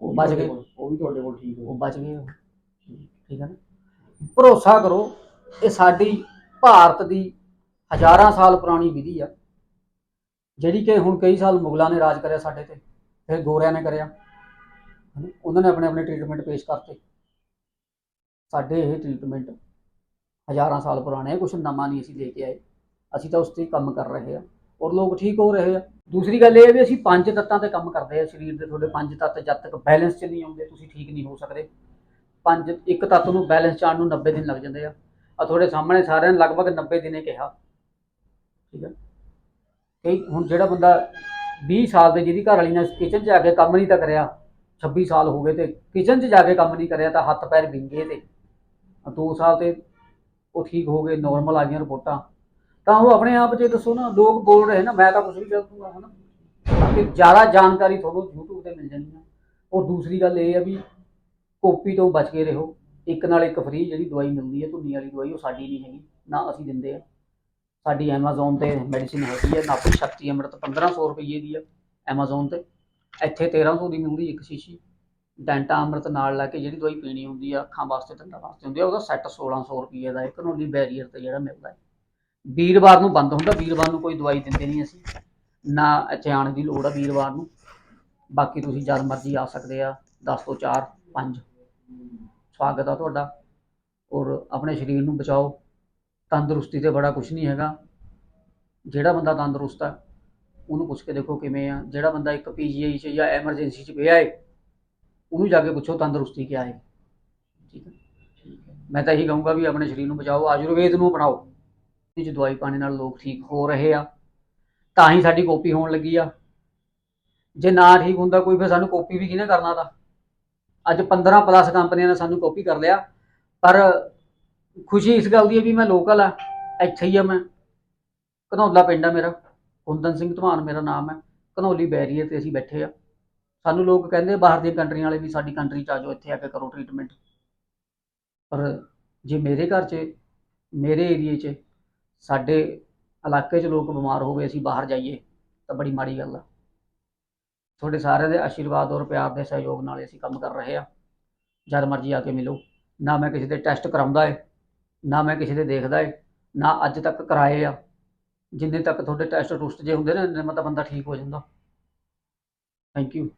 ਉਹ ਬਚ ਗਏ। ਉਹ ਵੀ ਤੁਹਾਡੇ ਕੋਲ ਠੀਕ ਉਹ ਹੋ ਬਚ ਗਏ ਉਹ। ਠੀਕ ਹੈ ਨਾ? ਭਰੋਸਾ ਕਰੋ ਇਹ ਸਾਡੀ ਭਾਰਤ ਦੀ ਹਜ਼ਾਰਾਂ ਸਾਲ ਪੁਰਾਣੀ ਵਿਧੀ ਆ ਜਿਹੜੀ ਕਿ ਹੁਣ ਕਈ ਸਾਲ ਮੁਗਲਾਂ ਨੇ ਰਾਜ ਕਰਿਆ ਸਾਡੇ ਤੇ ਫਿਰ ਗੋਰਿਆਂ ਨੇ ਕਰਿਆ। ਹਨਾ? ਉਹਨਾਂ ਨੇ ਆਪਣੇ ਆਪਣੇ ਟ੍ਰੀਟਮੈਂਟ ਪੇਸ਼ ਕਰਤੇ। ਸਾਡੇ ਇਹ ਟ੍ਰੀਟਮੈਂਟ ਹਜ਼ਾਰਾਂ ਸਾਲ ਪੁਰਾਣੇ ਆ ਕੁਝ ਨਵਾਂ ਨਹੀਂ ਅਸੀਂ ਲੈ ਕੇ ਆਏ। ਅਸੀਂ ਤਾਂ ਉਸ ਤੇ ਹੀ ਕੰਮ ਕਰ ਰਹੇ ਆ। ਔਰ ਲੋਕ ਠੀਕ ਹੋ ਰਹੇ ਆ। ਦੂਸਰੀ ਗੱਲ ਇਹ ਹੈ ਵੀ ਅਸੀਂ ਪੰਜ ਤੱਤਾਂ ਤੇ ਕੰਮ ਕਰਦੇ ਆ ਸਰੀਰ ਦੇ ਤੁਹਾਡੇ ਪੰਜ ਤੱਤ ਜਦ ਤੱਕ ਬੈਲੈਂਸ 'ਚ ਨਹੀਂ ਆਉਂਦੇ, ਤੁਸੀਂ ਠੀਕ ਨਹੀਂ ਹੋ ਸਕਦੇ। ਪੰਜ, ਇੱਕ ਤੱਤ ਨੂੰ ਬੈਲੈਂਸ 'ਚ ਆਉਣ ਨੂੰ 90 ਦਿਨ ਲੱਗ ਜਾਂਦੇ ਆ। ਆ ਤੁਹਾਡੇ ਸਾਹਮਣੇ ਸਾਰਿਆਂ ਨੇ ਲਗਭਗ 90 ਦਿਨੇ ਕਿਹਾ। ਠੀਕ ਹੈ ਕਈ, ਹੁਣ ਜਿਹੜਾ ਬੰਦਾ 20 ਸਾਲ ਦੇ ਜਿਹਦੀ ਘਰ ਵਾਲੀ ਨੇ ਕਿਚਨ 'ਚ ਜਾ ਕੇ ਕੰਮ ਨਹੀਂ ਤਾਂ ਕਰਿਆ 26 ਸਾਲ ਹੋ ਗਏ ਤੇ ਕਿਚਨ 'ਚ ਜਾ ਕੇ ਕੰਮ ਨਹੀਂ ਕਰਿਆ ਤਾਂ ਹੱਥ ਪੈਰ ਵਿੰਗੇ ਤੇ। 2 ਸਾਲ ਤੇ ਉਹ ਠੀਕ ਹੋ ਗਏ ਨਾਰਮਲ ਆ ਗਈਆਂ ਰਿਪੋਰਟਾਂ। ਤਾਂ ਉਹ ਆਪਣੇ ਆਪ 'ਚ ਦੱਸੋ ਨਾ, ਲੋਕ ਬੋਲ ਰਹੇ ਨਾ, ਮੈਂ ਤਾਂ ਕੁਝ ਵੀ ਕਰ ਦੂੰਗਾ ਹਨਾ? ਬਾਕੀ ਜ਼ਿਆਦਾ ਜਾਣਕਾਰੀ ਤੁਹਾਨੂੰ YouTube ਤੇ ਮਿਲ ਜਾਣੀ ਆ। ਉਹ ਦੂਸਰੀ ਗੱਲ ਇਹ ਹੈ ਵੀ ਕੋਪੀ ਤੋਂ ਬਚ ਕੇ ਰਹੋ। ਇੱਕ ਨਾਲ ਇੱਕ ਫ੍ਰੀ ਜਿਹੜੀ ਦਵਾਈ ਮਿਲਦੀ ਹੈ ਧੁੰਨੀ ਵਾਲੀ ਦਵਾਈ, ਉਹ ਸਾਡੀ ਨਹੀਂ ਹੈਗੀ, ਨਾ ਅਸੀਂ ਦਿੰਦੇ ਆ। ਸਾਡੀ Amazon ਤੇ ਮੈਡੀਸਿਨ ਹੈਗੀ ਹੈ ਨਾਪੀ ਸ਼ਕਤੀ ਅੰਮ੍ਰਿਤ 1500 ਰੁਪਏ ਦੀ ਆ Amazon ਤੇ। ਇੱਥੇ 1300 ਦੀ ਮਿਲਦੀ ਇੱਕ ਸ਼ੀਸ਼ੀ। ਡੈਂਟਾ ਅੰਮ੍ਰਿਤ ਨਾਲ ਲਾ ਕੇ ਜਿਹੜੀ ਦਵਾਈ ਪੀਣੀ ਹੁੰਦੀ ਆ, ਅੱਖਾਂ ਵਾਸਤੇ ਦੰਦਾਂ ਵਾਸਤੇ ਹੁੰਦੀ ਆ, ਉਹਦਾ ਸੈੱਟ 1600 ਰੁਪਏ ਦਾ ਇੱਕ ਕਨੋਲੀ ਬੈਰੀਅਰ ਤੇ ਜਿਹੜਾ ਮਿਲਦਾ। ਹੈ ਵੀਰਵਾਰ ਨੂੰ ਬੰਦ ਹੁੰਦਾ, ਵੀਰਵਾਰ ਨੂੰ ਕੋਈ ਦਵਾਈ ਦਿੰਦੇ ਨਹੀਂ ਅਸੀਂ। ਨਾ ਇੱਥੇ ਆਉਣ ਦੀ ਲੋੜ ਆ ਵੀਰਵਾਰ ਨੂੰ। ਬਾਕੀ ਤੁਸੀਂ ਜਦ ਮਰਜ਼ੀ ਆ ਸਕਦੇ ਆ 10 ਤੋਂ 4 5 ਸਵਾਗਤ ਆ ਤੁਹਾਡਾ। ਔਰ ਆਪਣੇ ਸਰੀਰ ਨੂੰ ਬਚਾਓ। ਤੰਦਰੁਸਤੀ ਤੇ ਬੜਾ ਕੁਝ ਨਹੀਂ ਹੈਗਾ। ਜਿਹੜਾ ਬੰਦਾ ਤੰਦਰੁਸਤ ਆ, ਉਹਨੂੰ ਪੁੱਛ ਕੇ ਦੇਖੋ ਕਿਵੇਂ ਆ। ਜਿਹੜਾ ਬੰਦਾ ਇੱਕ ਪੀਜੀਆਈ 'ਚ ਜਾਂ ਐਮਰਜੈਂਸੀ 'ਚ ਪਿਆ ਏ, ਉਹਨੂੰ ਜਾ ਕੇ ਪੁੱਛੋ ਤੰਦਰੁਸਤੀ ਕੀ ਹੈ ਠੀਕ ਹੈ ਮੈਂ ਤਾਂ ਇਹੀ ਕਹੂੰਗਾ ਵੀ ਆਪਣੇ ਸਰੀਰ ਨੂੰ ਬਚਾਓ, ਆਯੁਰਵੇਦ ਨੂੰ ਅਪਣਾਓ। ਇਹ 'ਚ ਦਵਾਈ ਪਾਣੀ ਨਾਲ ਲੋਕ ਠੀਕ ਹੋ ਰਹੇ ਆ, ਤਾਂ ਹੀ ਸਾਡੀ ਕਾਪੀ ਹੋਣ ਲੱਗੀ ਆ। ਜੇ ਨਾ ਠੀਕ ਹੁੰਦਾ ਕੋਈ, ਫਿਰ ਸਾਨੂੰ ਕਾਪੀ ਵੀ ਕਿਹਨੇ ਕਰਨਾ ਤਾਂ ਅੱਜ 15 ਪਲੱਸ ਕੰਪਨੀਆਂ ਨੇ ਸਾਨੂੰ ਕਾਪੀ ਕਰ ਲਿਆ, ਪਰ ਖੁਸ਼ੀ ਇਸ ਗੱਲ ਦੀ ਹੈ ਵੀ ਮੈਂ ਲੋਕਲ ਆ, ਇੱਥੇ ਹੀ ਆ ਮੈਂ। ਘਨੌਲਾ ਪਿੰਡ ਆ ਮੇਰਾ, ਕੁੰਦਨ ਸਿੰਘ ਧਮਾਨ ਮੇਰਾ ਨਾਮ ਹੈ ਘਨੌਲੀ ਬੈਰੀਅਰ ਤੇ ਅਸੀਂ ਬੈਠੇ ਆ। ਸਾਨੂੰ ਲੋਕ ਕਹਿੰਦੇ ਬਾਹਰ ਦੀਆਂ ਕੰਟਰੀਆਂ ਵਾਲੇ ਵੀ ਸਾਡੀ ਕੰਟਰੀ ਚ ਆ ਜਾਓ, ਇੱਥੇ ਆ ਕੇ ਕਰੋ ਟ੍ਰੀਟਮੈਂਟ ਪਰ ਜੇ ਮੇਰੇ ਘਰ 'ਚ, ਮੇਰੇ ਏਰੀਏ 'ਚ ਸਾਡੇ ਇਲਾਕੇ 'ਚ ਲੋਕ ਬਿਮਾਰ ਹੋ ਗਏ ਅਸੀਂ ਬਾਹਰ ਜਾਈਏ, ਤਾਂ ਬੜੀ ਮਾੜੀ ਗੱਲ ਆ। ਤੁਹਾਡੇ ਸਾਰਿਆਂ ਦੇ ਆਸ਼ੀਰਵਾਦ ਔਰ ਪਿਆਰ ਦੇ ਸਹਿਯੋਗ ਨਾਲ ਅਸੀਂ ਕੰਮ ਕਰ ਰਹੇ ਆ ਜਦ ਮਰਜ਼ੀ ਆ ਕੇ ਮਿਲੋ। ਨਾ ਮੈਂ ਕਿਸੇ ਦੇ ਟੈਸਟ ਕਰਾਉਂਦਾ ਏ, ਨਾ ਮੈਂ ਕਿਸੇ ਦੇ ਦੇਖਦਾ ਏ, ਨਾ ਅੱਜ ਤੱਕ ਕਰਾਏ ਆ। ਜਿੰਨੇ ਤੱਕ ਤੁਹਾਡੇ ਟੈਸਟ ਟੁਸਟ ਜੇ ਹੁੰਦੇ ਨੇ, ਇੰਨੇ ਮਤਲਬ ਬੰਦਾ ਠੀਕ ਹੋ ਜਾਂਦਾ। Thank you